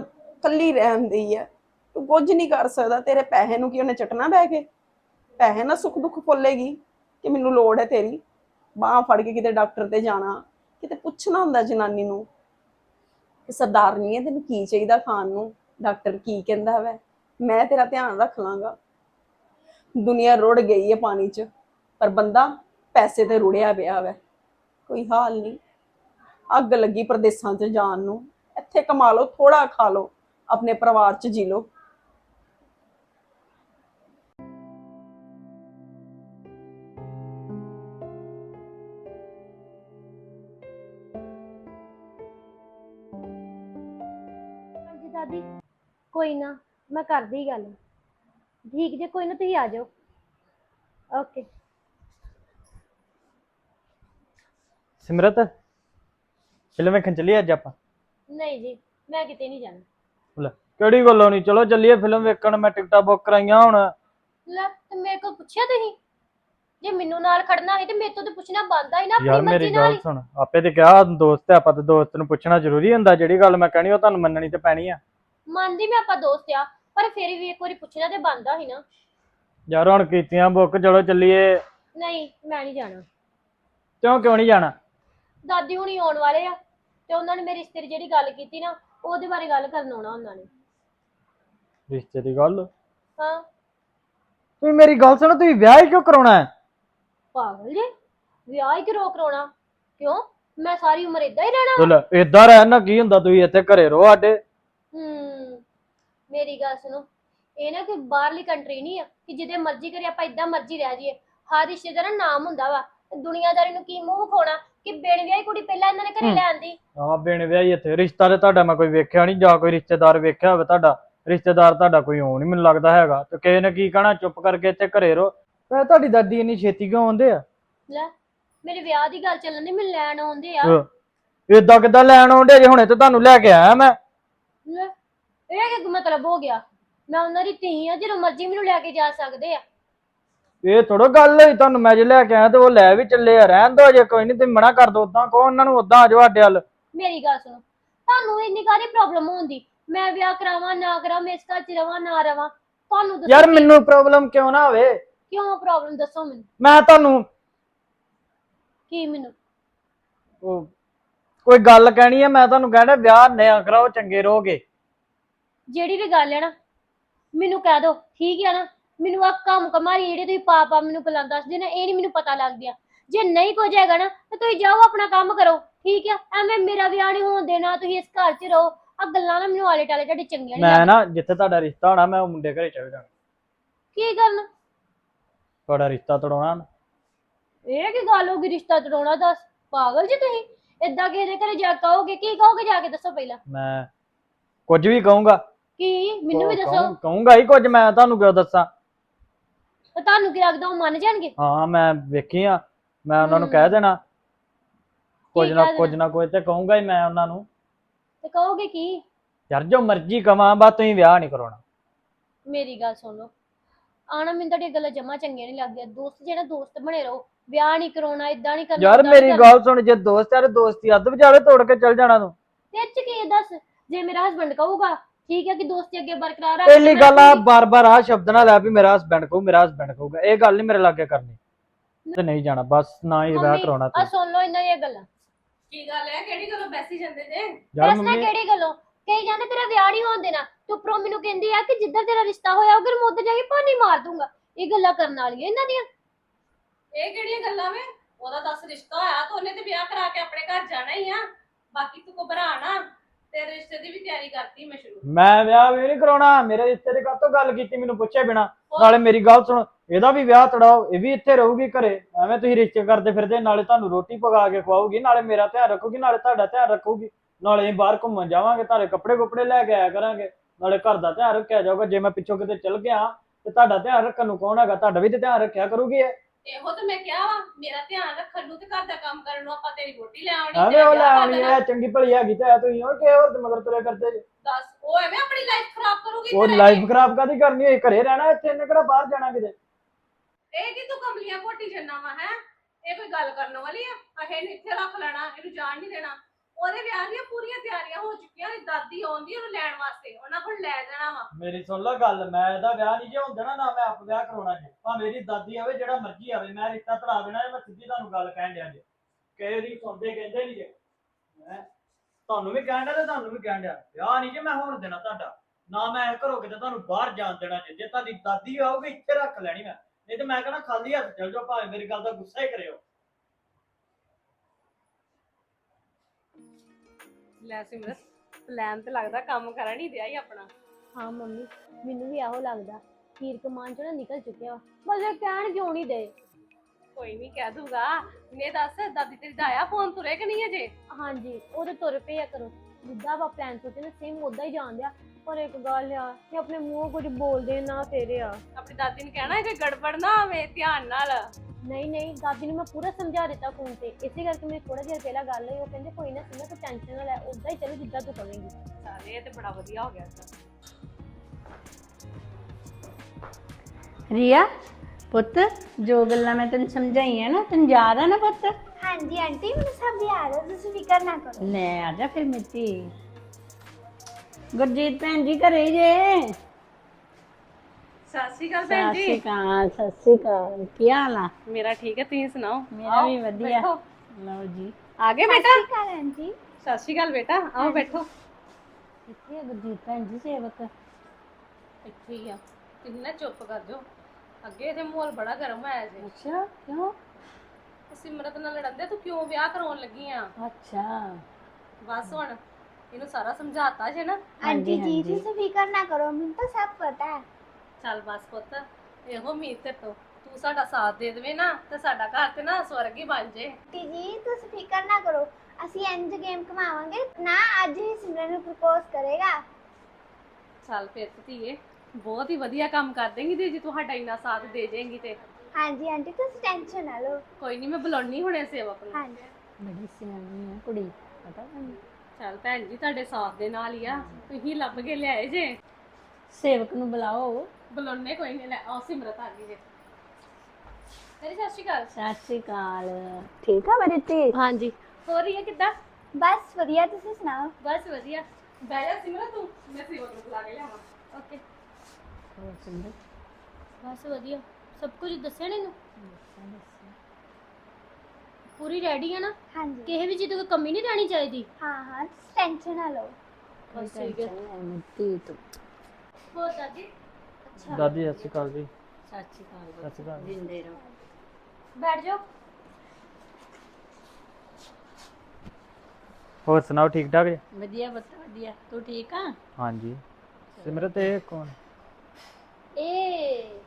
ਕੱਲੀ ਰਹਿੰਦੀ ਆ? ਤੂੰ ਕੁਝ ਨਹੀਂ ਕਰ ਸਕਦਾ। ਤੇਰੇ ਪੈਸੇ ਨੂੰ ਕੀ ਉਹਨੇ ਚਟਣਾ ਬਹਿ ਕੇ? ਪੈਸੇ ਨਾ ਸੁੱਖ ਦੁੱਖ ਫੁੱਲੇਗੀ ਕਿ ਮੈਨੂੰ ਲੋੜ ਹੈ ਤੇਰੀ? ਬਾਹ ਫੜ ਕੇ ਕਿਤੇ ਡਾਕਟਰ ਤੇ ਜਾਣਾ। ਕਿਤੇ ਪੁੱਛਣਾ ਹੁੰਦਾ ਜਨਾਨੀ ਨੂੰ ਸਰਦਾਰਨੀ ਹੈ, ਤੈਨੂੰ ਕੀ ਚਾਹੀਦਾ ਖਾਣ ਨੂੰ? ਡਾਕਟਰ ਕੀ ਕਹਿੰਦਾ ਵੈ? ਮੈਂ ਤੇਰਾ ਧਿਆਨ ਰੱਖ ਲਾਂਗਾ। ਦੁਨੀਆ ਰੁੜ ਗਈ ਹੈ ਪਾਣੀ 'ਚ, ਪਰ ਬੰਦਾ ਪੈਸੇ ਤੇ ਰੁੜਿਆ ਪਿਆ ਵੈ। ਕੋਈ ਹਾਲ ਨਹੀਂ। ਅੱਗ ਲੱਗੀ ਪ੍ਰਦੇਸਾਂ 'ਚ ਜਾਣ ਨੂੰ। ਇੱਥੇ ਕਮਾ ਲਓ ਥੋੜਾ ਖਾ ਲਓ, ਆਪਣੇ ਪਰਿਵਾਰ 'ਚ ਜੀ ਲਓ। ਦਾਦੀ। ਕੋਈ ਨਾ ਮੈਂ ਕਰਦੀ ਗੱਲ। ਠੀਕ ਜੇ ਕੋਈ ਨਾ ਤੁਸੀਂ ਆ ਜਾਓ। ਓਕੇ ਸਿਮਰਤ ਫਿਲਮ ਵੇਖਣ ਚੱਲੀਏ ਅੱਜ ਆਪਾਂ? ਨਹੀਂ ਜੀ ਮੈਂ ਕਿਤੇ ਨਹੀਂ ਜਾਣਾ। ਲੈ ਕਿਹੜੀ ਗੱਲੋਂ ਨਹੀਂ? ਚਲੋ ਚੱਲੀਏ ਫਿਲਮ ਵੇਖਣ ਮੈਂ ਟਿਕਟਾਂ ਬੁੱਕ ਕਰਾਈਆਂ ਹੁਣ। ਲੈ ਤੇ ਮੇਰੇ ਕੋਲ ਪੁੱਛਿਆ ਤੁਸੀਂ? ਜੇ ਮੈਨੂੰ ਨਾਲ ਖੜਨਾ ਹੈ ਤੇ ਮੇਰੇ ਤੋਂ ਤੇ ਪੁੱਛਣਾ ਬੰਦਾ ਹੀ ਨਾ ਯਾਰ ਆਪਣੀ ਮੇਰੀ ਮਰਜ਼ੀ ਨਾਲ ਗੱਲ ਹੀ। ਸੁਣ। ਆਪੇ ਤੇ ਕਿਹਾ ਦੋਸਤ ਹੈ ਆਪਾਂ ਤੇ ਦੋਸਤ ਨੂੰ ਪੁੱਛਣਾ ਜ਼ਰੂਰੀ ਹੁੰਦਾ। ਜਿਹੜੀ ਗੱਲ ਮੈਂ ਕਹਿਣੀ ਉਹ ਤੁਹਾਨੂੰ ਮੰਨਣੀ ਤੇ ਪੈਣੀ ਆ। ਮੰਨਦੀ ਮੈਂ ਆਪਾਂ ਦੋਸਤ ਆ ਪਰ ਫਿਰ ਵੀ ਇੱਕ ਵਾਰੀ ਪੁੱਛਣਾ ਤੇ ਬੰਦਾ ਹੀ ਨਾ। ਯਾਰ ਹੁਣ ਕੀਤੀਆਂ ਬੁੱਕ ਚਲੋ ਚੱਲੀਏ। ਨਹੀਂ ਮੈਂ ਨਹੀਂ ਜਾਣਾ। ਕਿਉਂ ਕਿਉਂ ਨਹੀਂ ਜਾਣਾ? ਦਾਦੀ ਹੁਣੀ ਆਉਣ ਵਾਲੇ ਆ ਤੇ ਉਹਨਾਂ ਨੇ ਮੇਰੇ ਰਿਸ਼ਤੇ ਦੀ ਜਿਹੜੀ ਗੱਲ ਕੀਤੀ ਨਾ ਉਹਦੇ ਬਾਰੇ ਗੱਲ ਕਰਨ ਆਉਣਾ ਉਹਨਾਂ ਨੇ। ਰਿਸ਼ਤੇ ਦੀ ਗੱਲ? ਹਾਂ। ਤੁਸੀਂ ਮੇਰੀ ਗੱਲ ਸੁਣੋ ਤੁਸੀਂ ਵਿਆਹ ਹੀ ਕਿਉਂ ਕਰਾਉਣਾ ਹੈ? ਪਾਗਲ ਜੇ ਵਿਆਹ ਹੀ ਕਿਉਂ ਕਰਾਉਣਾ? ਕਿਉਂ? ਮੈਂ ਸਾਰੀ ਉਮਰ ਇਦਾਂ ਹੀ ਰਹਿਣਾ। ਚਲ ਏਦਾਂ ਰਹਿਣ ਕੀ ਹੁੰਦਾ ਤੁਸੀਂ ਇੱਥੇ ਘਰੇ ਰਹੋ ਸਾਡੇ। ਹੂੰ। ਮੇਰੀ ਗੱਲ ਸੁਣੋ। ਇਹ ਨਾ ਕਿ ਬਾਹਰਲੀ ਕੰਟਰੀ ਨਹੀਂ ਆ ਕਿ ਜਿਹਦੇ ਮਰਜ਼ੀ ਕਰੇ ਆਪਾਂ ਇਦਾਂ ਮਰਜ਼ੀ ਰਹਿ ਜਾਈਏ। ਹਰ ਰਿਸ਼ਤੇ ਦਾ ਨਾ ਨਾਮ ਹੁੰਦਾ ਵਾ। ਦੁਨੀਆਦਾਰੀ ਨੂੰ ਕੀ ਮੂੰਹ ਖੋਣਾ ਕਿ ਬੇਣ ਵਿਆਹੀ ਕੁੜੀ ਪਹਿਲਾਂ ਇਹਨਾਂ ਨੇ ਘਰੇ ਹੂੰ। ਲੈ ਆਂਦੀ। ਆ ਬਿਨ ਵਿਆਹੀ ਇੱਥੇ। ਰਿਸ਼ਤਾ ਤੇ ਤੁਹਾਡਾ ਮੈਂ ਕੋਈ ਵੇਖਿਆ ਨਹੀਂ ਜਾਂ ਕੋਈ ਰਿਸ਼ਤੇਦਾਰ ਵੇਖਿਆ ਹੋਵੇ ਤੁਹਾਡਾ। ਰਿਸ਼ਤੇਦਾਰ ਤੁਹਾਡਾ ਕੋਈ ਹੋਣ ਨਹੀਂ ਮੈਨੂੰ ਲੱਗਦਾ ਹੈਗਾ। ਤੇ ਕਿਸੇ ਨੇ ਕੀ ਕਹਿਣਾ? ਚੁੱਪ ਕਰਕੇ ਇੱਥੇ ਘਰੇ ਰਹੋ। ਮੈਂ ਤੁਹਾਡੀ ਦਾਦੀ ਇੰਨੀ ਛੇਤੀ ਕਿਉਂ ਆਉਂਦੇ ਆ? ਲੈ ਮੇਰੇ ਵਿਆਹ ਦੀ ਗੱਲ ਚੱਲਣ ਦੀ ਮੈਨੂੰ ਲੈਣ ਆਉਂਦੇ ਆ। ਏਦਾਂ ਕਿੱਦਾਂ ਲੈਣ ਆਉਂਦੇ ਜੇ ਹੁਣੇ ਤੇ ਤੁਹਾਨੂੰ ਲੈ ਕੇ ਆਇਆ ਮੈਂ। ਲੈ ਇਹ ਕੀ ਮਤਲਬ ਹੋ ਗਿਆ? ਮੈਂ ਉਹਨਾਂ ਦੀ ਧੀ ਆ ਜਦੋਂ ਮਰਜ਼ੀ ਮੈਨੂੰ ਲੈ ਕੇ ਜਾ ਸਕਦੇ ਆ। ਇਹ ਥੋੜੋ ਗੱਲ ਹੋਈ ਤੁਹਾਨੂੰ ਮੈਂ ਜੇ ਲੈ ਕੇ ਆਇਆ ਤੇ ਉਹ ਲੈ ਵੀ ਚੱਲੇ ਆ ਰਹਿਣ ਦੋ ਜੇ ਕੋਈ ਨਹੀਂ ਤੁਸੀਂ ਮਨਾ ਕਰ ਦੋ ਉਦਾਂ ਕਹੋ ਉਹਨਾਂ ਨੂੰ ਉਦਾਂ ਆ ਜਾਓ ਸਾਡੇ ਵੱਲ। ਮੇਰੀ ਗੱਲ ਸੁਣੋ ਤੁਹਾਨੂੰ ਇੰਨੀ ਕਾਹਦੀ ਪ੍ਰੋਬਲਮ ਹੁੰਦੀ ਮੈਂ ਵਿਆਹ ਕਰਾਵਾਂ ਨਾ ਕਰਾਂ ਮੈਂ ਇਸ ਘਰ 'ਚ ਰਵਾਂ ਨਾ ਰਵਾਂ ਤੁਹਾਨੂੰ ਦੱਸੋ ਯਾਰ ਕੀ- ਮੈਨੂੰ ਪ੍ਰੋਬਲਮ ਕਿਉਂ ਨਾ ਹੋਵੇ? ਕਿਉਂ ਪ੍ਰੋਬਲਮ ਦੱਸੋ ਮੈਨੂੰ? ਮੈਂ ਤੁਹਾਨੂੰ ਕੀ ਮੈਨੂੰ? ਉਹ ਕੋਈ ਗੱਲ ਕਹਿਣੀ ਹੈ ਮੈਂ ਤੁਹਾਨੂੰ ਕਹਿਣਾ ਵਿਆਹ ਨਿਆ ਕਰਾਓ ਚੰਗੇ ਰਹੋਗੇ। ਜਿਹੜੀ ਵੀ ਗੱਲ ਹੈ ਨਾ ਮੈਨੂੰ ਕਹਿ ਦੋ ਠੀਕ ਹੈ ਨਾ? ਮੈਨੂੰ ਆ ਕੰਮ ਕਮਾਰੀ ਜਿਹੜੇ ਤੁਸੀਂ ਪਾਪਾ ਮੈਨੂੰ ਪਹਿਲਾਂ ਦੱਸਦੇ ਨਾ ਇਹ ਨਹੀਂ ਮੈਨੂੰ ਪਤਾ ਲੱਗਦਿਆ ਜੇ ਨਹੀਂ ਕੁਝ ਹੈਗਾ ਨਾ ਤਾਂ ਤੁਸੀਂ ਜਾਓ ਆਪਣਾ ਕੰਮ ਕਰੋ ਠੀਕ ਆ? ਐਵੇਂ ਮੇਰਾ ਵਿਆਹ ਨਹੀਂ ਹੋਣ ਦੇਣਾ ਤੁਸੀਂ ਇਸ ਘਰ 'ਚ ਰਹੋ। ਆ ਗੱਲਾਂ ਨਾ ਮੈਨੂੰ ਆਲੇ ਟਾਲੇ ਤੁਹਾਡੇ ਚੰਗੀਆਂ ਨਹੀਂ ਮੈਂ ਨਾ ਜਿੱਥੇ ਤੁਹਾਡਾ ਰਿਸ਼ਤਾ ਹੋਣਾ ਮੈਂ ਉਹ ਮੁੰਡੇ ਘਰੇ ਚਲ ਜਾਣਾ। ਕੀ ਕਰਨਾ ਤੁਹਾਡਾ ਰਿਸ਼ਤਾ ਤੜਾਉਣਾ ਨਾ। ਇਹ ਕੀ ਗੱਲ ਹੋ ਗਈ ਰਿਸ਼ਤਾ ਤੜਾਉਣਾ ਦੱਸ? ਪਾਗਲ ਜੀ ਤੁਸੀਂ? ਏਦਾਂ ਕਿਸੇ ਦੇ ਘਰੇ ਜਾ ਕੇ ਕਹੋਗੇ ਕੀ ਕਹੋਗੇ ਜਾ ਕੇ ਦੱਸੋ ਪਹਿਲਾਂ। ਮੈਂ ਕੁਝ ਵੀ ਕਹੂੰਗਾ। ਕੀ? ਮੈਨੂੰ ਵੀ ਦੱਸੋ। ਕਹੂੰ- ਕਹੂੰਗਾ ਹੀ ਕੁਝ ਮੈਂ ਤੁਹਾਨੂੰ ਕਿਉਂ ਦੱਸਾਂ? ਤੇ ਤੁਹਾਨੂੰ ਕੀ ਲੱਗਦਾ ਉਹ ਮੰਨ ਜਾਣਗੇ? ਹਾਂ ਮੈਂ ਵੇਖੀ ਆ ਮੈਂ ਉਹਨਾਂ ਨੂੰ। ਕਹਿ ਦੇਣਾ। ਕੁਝ ਨਾ ਕਹਿ ਕੁਝ ਨਾ ਕੁਝ ਤੇ ਕਹੂੰਗਾ ਹੀ ਮੈਂ ਉਹਨਾਂ ਨੂੰ। ਤੇ ਕਹੋਗੇ ਕੀ? ਯਾਰ ਜੋ ਮਰਜ਼ੀ ਕਵਾਂ ਬਸ ਤੁਸੀਂ ਵਿਆਹ ਨਹੀਂ ਕਰਾਉਣਾ। ਮੇਰੀ ਗੱਲ ਸੁਣ। ਆਣਾ ਮੈਨੂੰ ਤੁਹਾਡੀਆਂ ਗੱਲਾਂ ਜਮਾ ਚੰਗੀਆਂ ਨਹੀਂ ਲੱਗਦੀਆਂ। ਦੋਸਤ ਜਿਹੜਾ ਦੋਸਤ ਬਣੇ ਰਹੋ ਵਿਆਹ ਨਹੀਂ ਕਰਾਉਣਾ ਇਦਾਂ ਨਹੀਂ ਕਰਨਾ ਯਾਰ ਓਦਾਂ ਮੇਰੀ ਕਰਨਾ। ਗੱਲ ਸੁਣ ਜੇ ਦੋਸਤ ਯਾਰ ਦੋਸਤੀ ਅੱਧ ਵਿਚਾਲੇ ਤੋੜ ਕੇ ਚੱਲ ਜਾਣਾ ਤੂੰ। ਤੇ ਇਹ 'ਚ ਕੀ ਹੈ ਦੱਸ? ਜੇ ਮੇਰਾ ਹਸਬੰਡ ਕਹੂਗਾ ਠੀਕ ਹੈ ਕਿ ਦੋਸਤੀ ਅੱਗੇ ਬਰਕਰਾਰ ਰੱਖ ਪਹਿਲੀ ਗੱਲ ਆ ਬਾਰ-ਬਾਰ ਆ ਸ਼ਬਦ ਨਾ ਲੈ ਵੀ ਮੇਰਾ ਹਸਬੈਂਡ ਕਹੂ ਮੇਰਾ ਹਸਬੈਂਡ ਕਹੂਗਾ। ਇਹ ਗੱਲ ਨਹੀਂ ਮੇਰੇ ਲਾਗੇ ਕਰਨੀ। ਤੇ ਨਹੀਂ ਜਾਣਾ ਬਸ ਨਾ ਹੀ ਵਿਆਹ ਕਰਾਉਣਾ ਆ ਤੂੰ। ਸੁਣ ਲਓ ਇਹਨਾਂ ਦੀਆਂ ਗੱਲਾਂ। ਕੀ ਗੱਲ ਹੈ? ਕਿਹੜੀ ਗੱਲੋਂ ਬੈਸੀ ਜਾਂਦੇ ਨੇ ਯਾਰ ਦੱਸਣਾ ਮੰਮੀ। ਕਿਹੜੀ ਗੱਲੋਂ? ਕਈ ਜਾਂਦੇ ਤੇਰਾ ਵਿਆਹ ਨਹੀਂ ਹੋਣ ਦੇਣਾ। ਤੂੰ ਉੱਪਰੋਂ ਮੈਨੂੰ ਕਹਿੰਦੀ ਆ ਕਿ ਜਿੱਦਾਂ ਤੇਰਾ ਰਿਸ਼ਤਾ ਹੋਇਆ ਉਧਰ ਮੈਂ ਉੱਧਰ ਜਾ ਕੇ ਪਾਣੀ ਮਾਰ ਦੂੰਗਾ। ਇਹ ਗੱਲਾਂ ਕਰਨ ਵਾਲੀਆਂ ਇਹਨਾਂ ਦੀਆਂ। ਇਹ ਕਿਹੜੀਆਂ ਗੱਲਾਂ ਵੇ? ਉਹਦਾ ਦੱਸ ਰਿਸ਼ਤਾ ਹੋਇਆ ਤਾਂ ਉਹਨੇ ਤੇ ਵਿਆਹ ਕਰਾ ਕੇ ਆਪਣੇ ਘਰ ਜਾਣਾ ਹੀ ਆ। ਬਾਕੀ ਤੂੰ ਘਬਰਾ ਨਾ। ਤੇਰੇ ਰਿਸ਼ਤੇ ਦੀ ਵੀ ਤਿਆਰੀ ਕਰਤੀ ਮੈਂ ਸ਼ੁਰੂ। ਮੈਂ ਵਿਆਹ ਵੀ ਨਹੀਂ ਕਰਾਉਣਾ, ਮੇਰੇ ਰਿਸ਼ਤੇ ਦੀ ਕਾਹਤੋਂ ਗੱਲ ਕੀਤੀ ਮੈਨੂੰ ਪੁੱਛੇ ਬਿਨਾ? ਨਾਲੇ ਮੇਰੀ ਗੱਲ ਸੁਣ, ਇਹਦਾ ਵੀ ਵਿਆਹ ਤੜਾਓ, ਇਹ ਵੀ ਇੱਥੇ ਰਹੂਗੀ ਘਰੇ। ਐਵੇਂ ਤੁਸੀਂ ਰਿਸ਼ਤੇ ਕਰਦੇ ਫਿਰਦੇ, ਨਾਲੇ ਤੁਹਾਨੂੰ ਰੋਟੀ ਪਕਾ ਕੇ ਖਵਾਉਗੀ ਨਾਲੇ ਮੇਰਾ ਧਿਆਨ ਰੱਖੂਗੀ, ਨਾਲੇ ਤੁਹਾਡਾ ਧਿਆਨ ਰੱਖੂਗੀ। ਨਾਲੇ ਅਸੀਂ ਬਾਹਰ ਘੁੰਮਣ ਜਾਵਾਂਗੇ, ਤੁਹਾਡੇ ਕੱਪੜੇ ਕੁਪੜੇ ਲੈ ਕੇ ਆਇਆ ਕਰਾਂਗੇ। ਨਾਲੇ ਘਰ ਦਾ ਧਿਆਨ ਰੱਖਿਆ ਜਾਊਗਾ, ਜੇ ਮੈਂ ਪਿੱਛੋਂ ਕਿਤੇ ਚਲ ਗਿਆ ਤੇ ਤੁਹਾਡਾ ਧਿਆਨ ਰੱਖਣ ਨੂੰ ਕੌਣ ਹੈਗਾ? ਤੁਹਾਡਾ ਵੀ ਤੇ ਧਿਆਨ ਰੱਖਿਆ ਕਰੂਗੀ ਇਹ। ਇਹੋ ਤਾਂ ਮੈਂ ਕਿਹਾ ਵਾ ਮੇਰਾ ਧਿਆਨ ਰੱਖਣ ਨੂੰ ਤੇ ਘਰ ਦਾ ਕੰਮ ਕਰਨ ਨੂੰ ਆਪਾਂ ਤੇਰੀ ਰੋਟੀ ਲੈ ਆਉਣੀ ਐਵੇਂ ਉਹ ਲੈ ਆਉਣੀ ਚੰਗੀ ਭਲੀ ਹੈਗੀ ਤੇ ਤੁਸੀਂ ਹੋਰ ਕਿ ਹੋਰ ਤੇ ਮਗਰ ਤੁਰੇ ਕਰਦੇ ਜੇ। ਦੱਸ ਉਹ ਐਵੇਂ ਆਪਣੀ ਲਾਈਫ ਖਰਾਬ ਕਰੂਗੀ ਉਹ ਘਰੇ। ਲਾਈਫ ਖਰਾਬ ਕਾਦੀ ਕਰਨੀ ਹੋਈ? ਘਰੇ ਰਹਿਣਾ ਇੱਥੇ ਇਹਨੇ ਕਿਹੜਾ ਬਾਹਰ ਜਾਣਾ ਕਿਤੇ? ਇਹ ਕੀ ਤੂੰ ਕਮਲੀਆਂ ਘੋਟੀ ਜੰਨਾ ਵਾ ਹੈ? ਇਹ ਕੋਈ ਗੱਲ ਕਰਨ ਵਾਲੀ ਆ? ਅਹੇ ਇੱਥੇ ਰੱਖ ਲੈਣਾ ਇਹਨੂੰ ਜਾਣ ਨਹੀਂ ਦੇਣਾ। ਉਹਦੇ ਵਿਆਹ ਦੀਆਂ ਪੂਰੀਆਂ ਤਿਆਰੀਆਂ ਹੋ ਚੁੱਕੀਆਂ ਉਹਦੀ ਦਾਦੀ ਆਉਂਦੀ ਉਹਨੂੰ ਲੈਣ ਵਾਸਤੇ ਉਹਨਾਂ ਕੋਲ ਲੈ ਜਾਣਾ ਵਾ। ਮੇਰੀ ਸੁਣ ਲਓ ਗੱਲ ਮੈਂ ਇਹਦਾ ਵਿਆਹ ਨਹੀਂ ਜੇ ਹੁੰਦਾ ਨਾ ਨਾ ਮੈਂ ਆਪ ਵਿਆਹ ਕਰਾਉਣਾ ਜੇ। ਭਾਵੇਂ ਮੇਰੀ ਦਾਦੀ ਆਵੇ ਜਿਹੜਾ ਮਰਜ਼ੀ ਆਵੇ ਮੈਂ ਰਿਸ਼ਤਾ ਤੜਾ ਦੇਣਾ ਜੇ, ਮੈਂ ਸਿੱਧੀ ਤੁਹਾਨੂੰ ਗੱਲ ਕਹਿਣ ਡਿਆ ਜੇ। ਕਿਸੇ ਦੀ ਸੁਣਦੇ ਕਹਿੰਦੇ ਨਹੀਂ ਜੇ। ਮੈਂ ਤੁਹਾਨੂੰ ਵੀ ਕਹਿਣ ਡਿਆ ਤੇ ਤੁਹਾਨੂੰ ਵੀ ਕਹਿਣ ਡਿਆ। ਵਿਆਹ ਨਹੀਂ ਜੇ ਮੈਂ ਹੋਣ ਦੇਣਾ ਤੁਹਾਡਾ ਨਾ ਮੈਂ ਘਰੋਂ ਕਿਤੇ ਤੁਹਾਨੂੰ ਬਾਹਰ ਜਾਣ ਦੇਣਾ ਜੇ। ਜੇ ਤੁਹਾਡੀ ਦਾਦੀ ਆਊਗੀ ਇੱਥੇ ਰੱਖ ਲੈਣੀ ਮੈਂ। ਨਹੀਂ ਤੇ ਮੈਂ ਕਹਣਾ ਖਾਲੀ ਹੱਥ ਚੱਲ ਜਾਓ ਭਾਵੇਂ ਮੇਰੀ ਗੱਲ ਦਾ ਗੁੱਸਾ ਹੀ ਕਰਿਓ। ਲੈ ਸਿਮਰਤ ਪਲਾਨ ਤੇ ਲੱਗਦਾ ਕੰਮ ਕਰਨ ਹੀ ਦਿਆ ਹੀ ਆਪਣਾ। ਹਾਂ ਮੰਮੀ ਮੈਨੂੰ ਵੀ ਇਹੋ ਲੱਗਦਾ ਖੀਰ ਕਮਾਨ ਚੋਂ ਨਾ ਨਿਕਲ ਚੁੱਕਿਆ ਵਾ। ਬਸ ਇਹ ਕਹਿਣ ਕਿਉਂ ਨਹੀਂ ਦੇ? ਕੋਈ ਨਹੀਂ ਕਹਿ ਦੂਗਾ। ਨੇ ਦੱਸ ਦਾਦੀ ਤੇਰੀ ਦਾ ਆਇਆ ਫੋਨ ਤੁਰੇ ਕਿ ਨਹੀਂ ਅਜੇ? ਹਾਂਜੀ ਉਹਦੇ ਤੁਰ ਪਏ ਆ ਕਰੋ ਜਿੱਦਾਂ ਵਾ ਪਲਾਨ ਸੋਚੇ ਨਾ ਸੇਮ ਉਦਾਂ ਹੀ ਜਾਣ ਦਿਆ। ਪਰ ਇੱਕ ਗੱਲ ਆ ਕਿ ਆਪਣੇ ਮੂੰਹ ਕੁਝ ਬੋਲਦੇ ਨਾ ਫੇਰੇ ਆ। ਆਪਣੀ ਦਾਦੀ ਨੂੰ ਕਹਿਣਾ ਕਿ ਗੜਬੜ ਨਾ ਆਵੇ ਧਿਆਨ ਨਾਲ। ਨਹੀਂ ਨਹੀਂ ਦਾਦੀ ਨੂੰ ਮੈਂ ਪੂਰਾ ਸਮਝਾ ਦਿੱਤਾ ਫੋਨ ਤੇ। ਇਸੇ ਕਰਕੇ ਮੇਰੀ ਥੋੜਾ ਜਿਹਾ ਪਹਿਲਾਂ ਗੱਲ ਹੋਈ ਉਹ ਕਹਿੰਦੇ ਕੋਈ ਨਾ ਸਿੰਮਾ ਤੂੰ ਟੈਨਸ਼ਨ ਨਾ ਲੈ ਉਦਾਂ ਹੀ ਚਲੋ ਜਿੱਦਾਂ ਤੂੰ ਕਹੇਂਗੀ। ਸਾਰੇ ਇਹ ਤੇ ਬੜਾ ਵਧੀਆ ਹੋ ਗਿਆ ਤਾਂ ਰੀਆ ਪੁੱਤ ਜੋ ਗੱਲਾਂ ਮੈਂ ਤੈਨੂੰ ਸਮਝਾਈਆਂ ਨਾ ਤੈਨੂੰ ਯਾਦ ਆ ਨਾ ਪੁੱਤ? ਹਾਂਜੀ ਆਂਟੀ ਮੈਨੂੰ ਸਭ ਯਾਦ ਹੈ ਤੁਸੀਂ ਫਿਕਰ ਨਾ ਕਰੋ। ਲੈ ਆ ਜਾ ਫਿਰ ਮਿੱਤੀ ਗੁਰਜੀਤ ਭੈਣ ਜੀ ਘਰੇ ਜੇ? ਸਤਿ ਸ਼੍ਰੀ ਅਕਾਲ ਸਤਿ ਭੈਣ ਸ਼੍ਰੀ ਜੀ ਅਕਾਲ ਸਤਿ ਸ਼੍ਰੀ ਅਕਾਲ। ਕੀ ਹਾਲ ਆ? ਮੇਰਾ ਠੀਕ ਹੈ ਤੁਸੀਂ ਸੁਣਾਓ? ਮੇਰਾ ਵੀ ਵਧੀਆ। ਬੈਠੋ। ਲਓ ਜੀ। ਆ ਗਏ ਬੇਟਾ? ਕਾਲ ਆਂਟੀ ਸਤਿ ਸ਼੍ਰੀ ਅਕਾਲ ਬੇਟਾ ਆਓ ਬੈਠੋ। ਕਿੱਥੇ ਆ ਗੁਰਜੀਤ ਭੈਣ ਜੀ ਸੇਵਕ। ਇੱਥੇ ਹੀ ਆ। ਤੁਸੀਂ ਨਾ ਚੁੱਪ ਕਰ ਜਾਓ। ਅੱਗੇ ਇਹਦੇ ਮਾਹੌਲ ਬੜਾ ਗਰਮ ਹੋਇਆ ਜੀ। ਅੱਛਾ ਕਿਉਂ? ਸਿਮਰਤ ਨਾਲ ਲੜਨ ਤੂੰ ਕਿਉਂ ਵਿਆਹ ਕਰਾਉਣ ਲੱਗੀ ਆ? ਅੱਛਾ। ਬਸ ਹੁਣ ਇਹਨੂੰ ਸਾਰਾ ਸਮਝਾਤਾ ਜੇ ਨਾ। ਜੀ ਹਾਂਜੀ। ਤੁਸੀਂ ਫਿਕਰ ਨਾ ਕਰੋ ਮੈਨੂੰ ਤਾਂ ਸਭ ਪਤਾ ਹੈ। ਚੱਲ ਬਸ ਪੁੱਤ ਇਹੋ ਉਮੀਦ ਤੇ ਤੋਂ ਤੂੰ ਸਾਡਾ ਸਾਥ ਦੇ ਦੇਵੇਂ ਨਾ ਤੇ ਸਾਡਾ ਘਰ ਤੇ ਨਾ ਸਵਰਗ ਹੀ ਬਣ ਜੇ। ਆਂਟੀ ਜੀ ਤੁਸੀਂ ਫਿਕਰ ਨਾ ਕਰੋ ਅਸੀਂ ਇੰਜ ਗੇਮ ਕਮਾਵਾਂਗੇ ਨਾ ਅੱਜ ਹੀ ਸਿਮਰਨ ਨੂੰ ਪ੍ਰਪੋਜ਼ ਕਰੇਗਾ। ਚੱਲ ਫਿਰ ਤੇ ਧੀਏ ਬਹੁਤ ਹੀ ਵਧੀਆ ਕੰਮ ਕਰ ਦੇਂਗੀ ਤੇ ਜੇ ਤੁਹਾਡਾ ਇੰਨਾ ਸਾਥ ਦੇ ਜਾਏਗੀ ਤੇ। ਹਾਂਜੀ ਆਂਟੀ ਤੁਸੀਂ ਟੈਨਸ਼ਨ ਨਾ ਲਓ। ਕੋਈ ਨਹੀਂ ਮੈਂ ਬੁਲਾਉਣੀ ਹੁਣੇ ਸੇਵਕ ਨੂੰ। ਹਾਂਜੀ। ਬੜੀ ਸਿਆਣੀ ਆ ਕੁੜੀ ਪਤਾ ਤੈਨੂੰ ਚੱਲ ਭੈਣ ਜੀ ਤੁਹਾਡੇ ਸਾਥ ਦੇ ਨਾਲ ਹੀ ਆ ਤੁਸੀਂ ਲੱਭ ਕੇ ਲਿਆਏ ਜੇ। ਸੇਵਕ ਨੂੰ ਬੁਲਾਓ। ਬੁਲਾਉਣੇ ਕੋਈ ਨਹੀਂ ਲੈ ਆਓ ਸਿਮਰਤ ਆ ਗਈ ਜੇ ਤੇਰੀ ਸਤਿ ਸ਼੍ਰੀ ਅਕਾਲ। ਸਤਿ ਸ਼੍ਰੀ ਅਕਾਲ। ਠੀਕ ਆ ਮੇਰੀ ਧੀ ਹਾਂਜੀ। ਹੋ ਰਹੀ ਹੈ ਕਿੱਦਾਂ? ਬਸ ਵਧੀਆ ਤੁਸੀਂ ਸੁਣਾਓ? ਬਸ ਵਧੀਆ। ਬਹਿ ਜਾ ਸਿਮਰਤ ਤੂੰ ਮੈਂ ਸੇਵਕ ਨੂੰ ਬੁਲਾ ਕੇ ਲਿਆਵਾਂ। ਓਕੇ। ਹੋਰ ਸੁੰਦਰ ਬਸ ਵਧੀਆ। ਸਭ ਕੁਝ ਦੱਸਿਆ ਨੀ ਇਹਨੂੰ ਪੂਰੀ ਰੈਡੀ ਹੈ ਨਾ? ਹਾਂਜੀ। ਕਿਸੇ ਵੀ ਚੀਜ਼ ਦੀ ਕੋਈ ਕਮੀ ਨਹੀਂ ਰਹਿਣੀ ਚਾਹੀਦੀ? ਹਾਂ ਹਾਂ ਟੈਨਸ਼ਨ ਨਾ ਲਓ। ਬਸ ਠੀਕ ਹੈ ਧੀ ਤੂੰ। ਹੋਰ ਦਾਦੀ? ਅੱਛਾ। ਦਾਦੀ ਸਤਿ ਸ਼੍ਰੀ ਅਕਾਲ ਜੀ। ਸਤਿ ਸ਼੍ਰੀ ਅਕਾਲ ਸਤਿ ਸ਼੍ਰੀ ਅਕਾਲ। ਜਿੰਦੇ ਰਹੋ। ਬੈਠ ਜਾਓ। ਹੋਰ ਸੁਣਾਓ ਠੀਕ ਠਾਕ ਜੀ? ਵਧੀਆ ਬੱਤ ਵਧੀਆ। ਤੂੰ ਠੀਕ ਆ? ਹਾਂਜੀ। ਸਿਮਰਤ ਇਹ ਕੌਣ? ਇਹ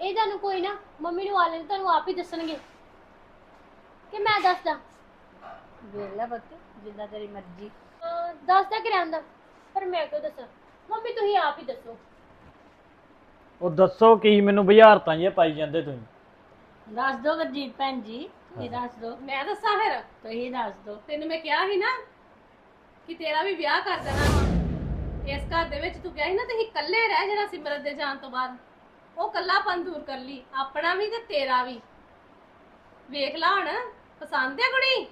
ਇਹ ਤੁਹਾਨੂੰ ਕੋਈ ਨਾ ਮੰਮੀ ਨੂੰ ਆਲੇ ਤੁਹਾਨੂੰ ਆਪ ਹੀ ਦੱਸਣਗੇ। ਕਿ ਮੈਂ ਦੱਸਦਾ। ਵੇਖ ਲੈ ਬੱਤ ਜਿੱਦਾਂ ਤੇਰੀ ਮਰਜ਼ੀ। ਅਹ ਦੱਸਦਾ ਕਿ ਰਹਿੰਦਾ ਪਰ ਮੈਂ ਕਿਉਂ ਦੱਸਾਂ? ਮੰਮੀ ਤੁਸੀਂ ਆਪ ਹੀ ਦੱਸੋ। ਉਹ ਦੱਸੋ ਕੀ ਮੈਨੂੰ ਬੁਝਾਰਤਾਂ ਜਿਹੀਆਂ ਪਾਈ ਜਾਂਦੇ ਤੁਸੀਂ। ਦੱਸ ਦੋ ਗੁਰਜੀਤ ਭੈਣ ਜੀ ਤੁਸੀਂ ਦੱਸ ਦੋ। ਮੈਂ ਦੱਸਾਂ ਫਿਰ? ਤੁਸੀਂ ਦੱਸ ਦੋ। ਤੈਨੂੰ ਮੈਂ ਕਿਹਾ ਸੀ ਨਾ ਕਿ ਤੇਰਾ ਵੀ ਵਿਆਹ ਕਰ ਦੇਣਾ ਵਾ। ਇਸ ਘਰ ਦੇ ਵਿੱਚ ਤੂੰ ਕਿਹਾ ਸੀ ਨਾ ਤੁਸੀਂ ਇਕੱਲੇ ਰਹਿ ਜਿਹੜਾ ਸਿਮਰਤ ਦੇ ਜਾਣ ਤੋਂ ਬਾਅਦ। ਉਹ ਕੱਲਾਪਨ ਦੂਰ ਕਰ ਲਈ। ਆਪਣਾ ਵੀ ਤੇ ਤੇਰਾ ਵੀ। ਵੇਖ ਲਾ ਹੁਣ ਪਸੰਦ ਹੈ ਕੁੜੀ?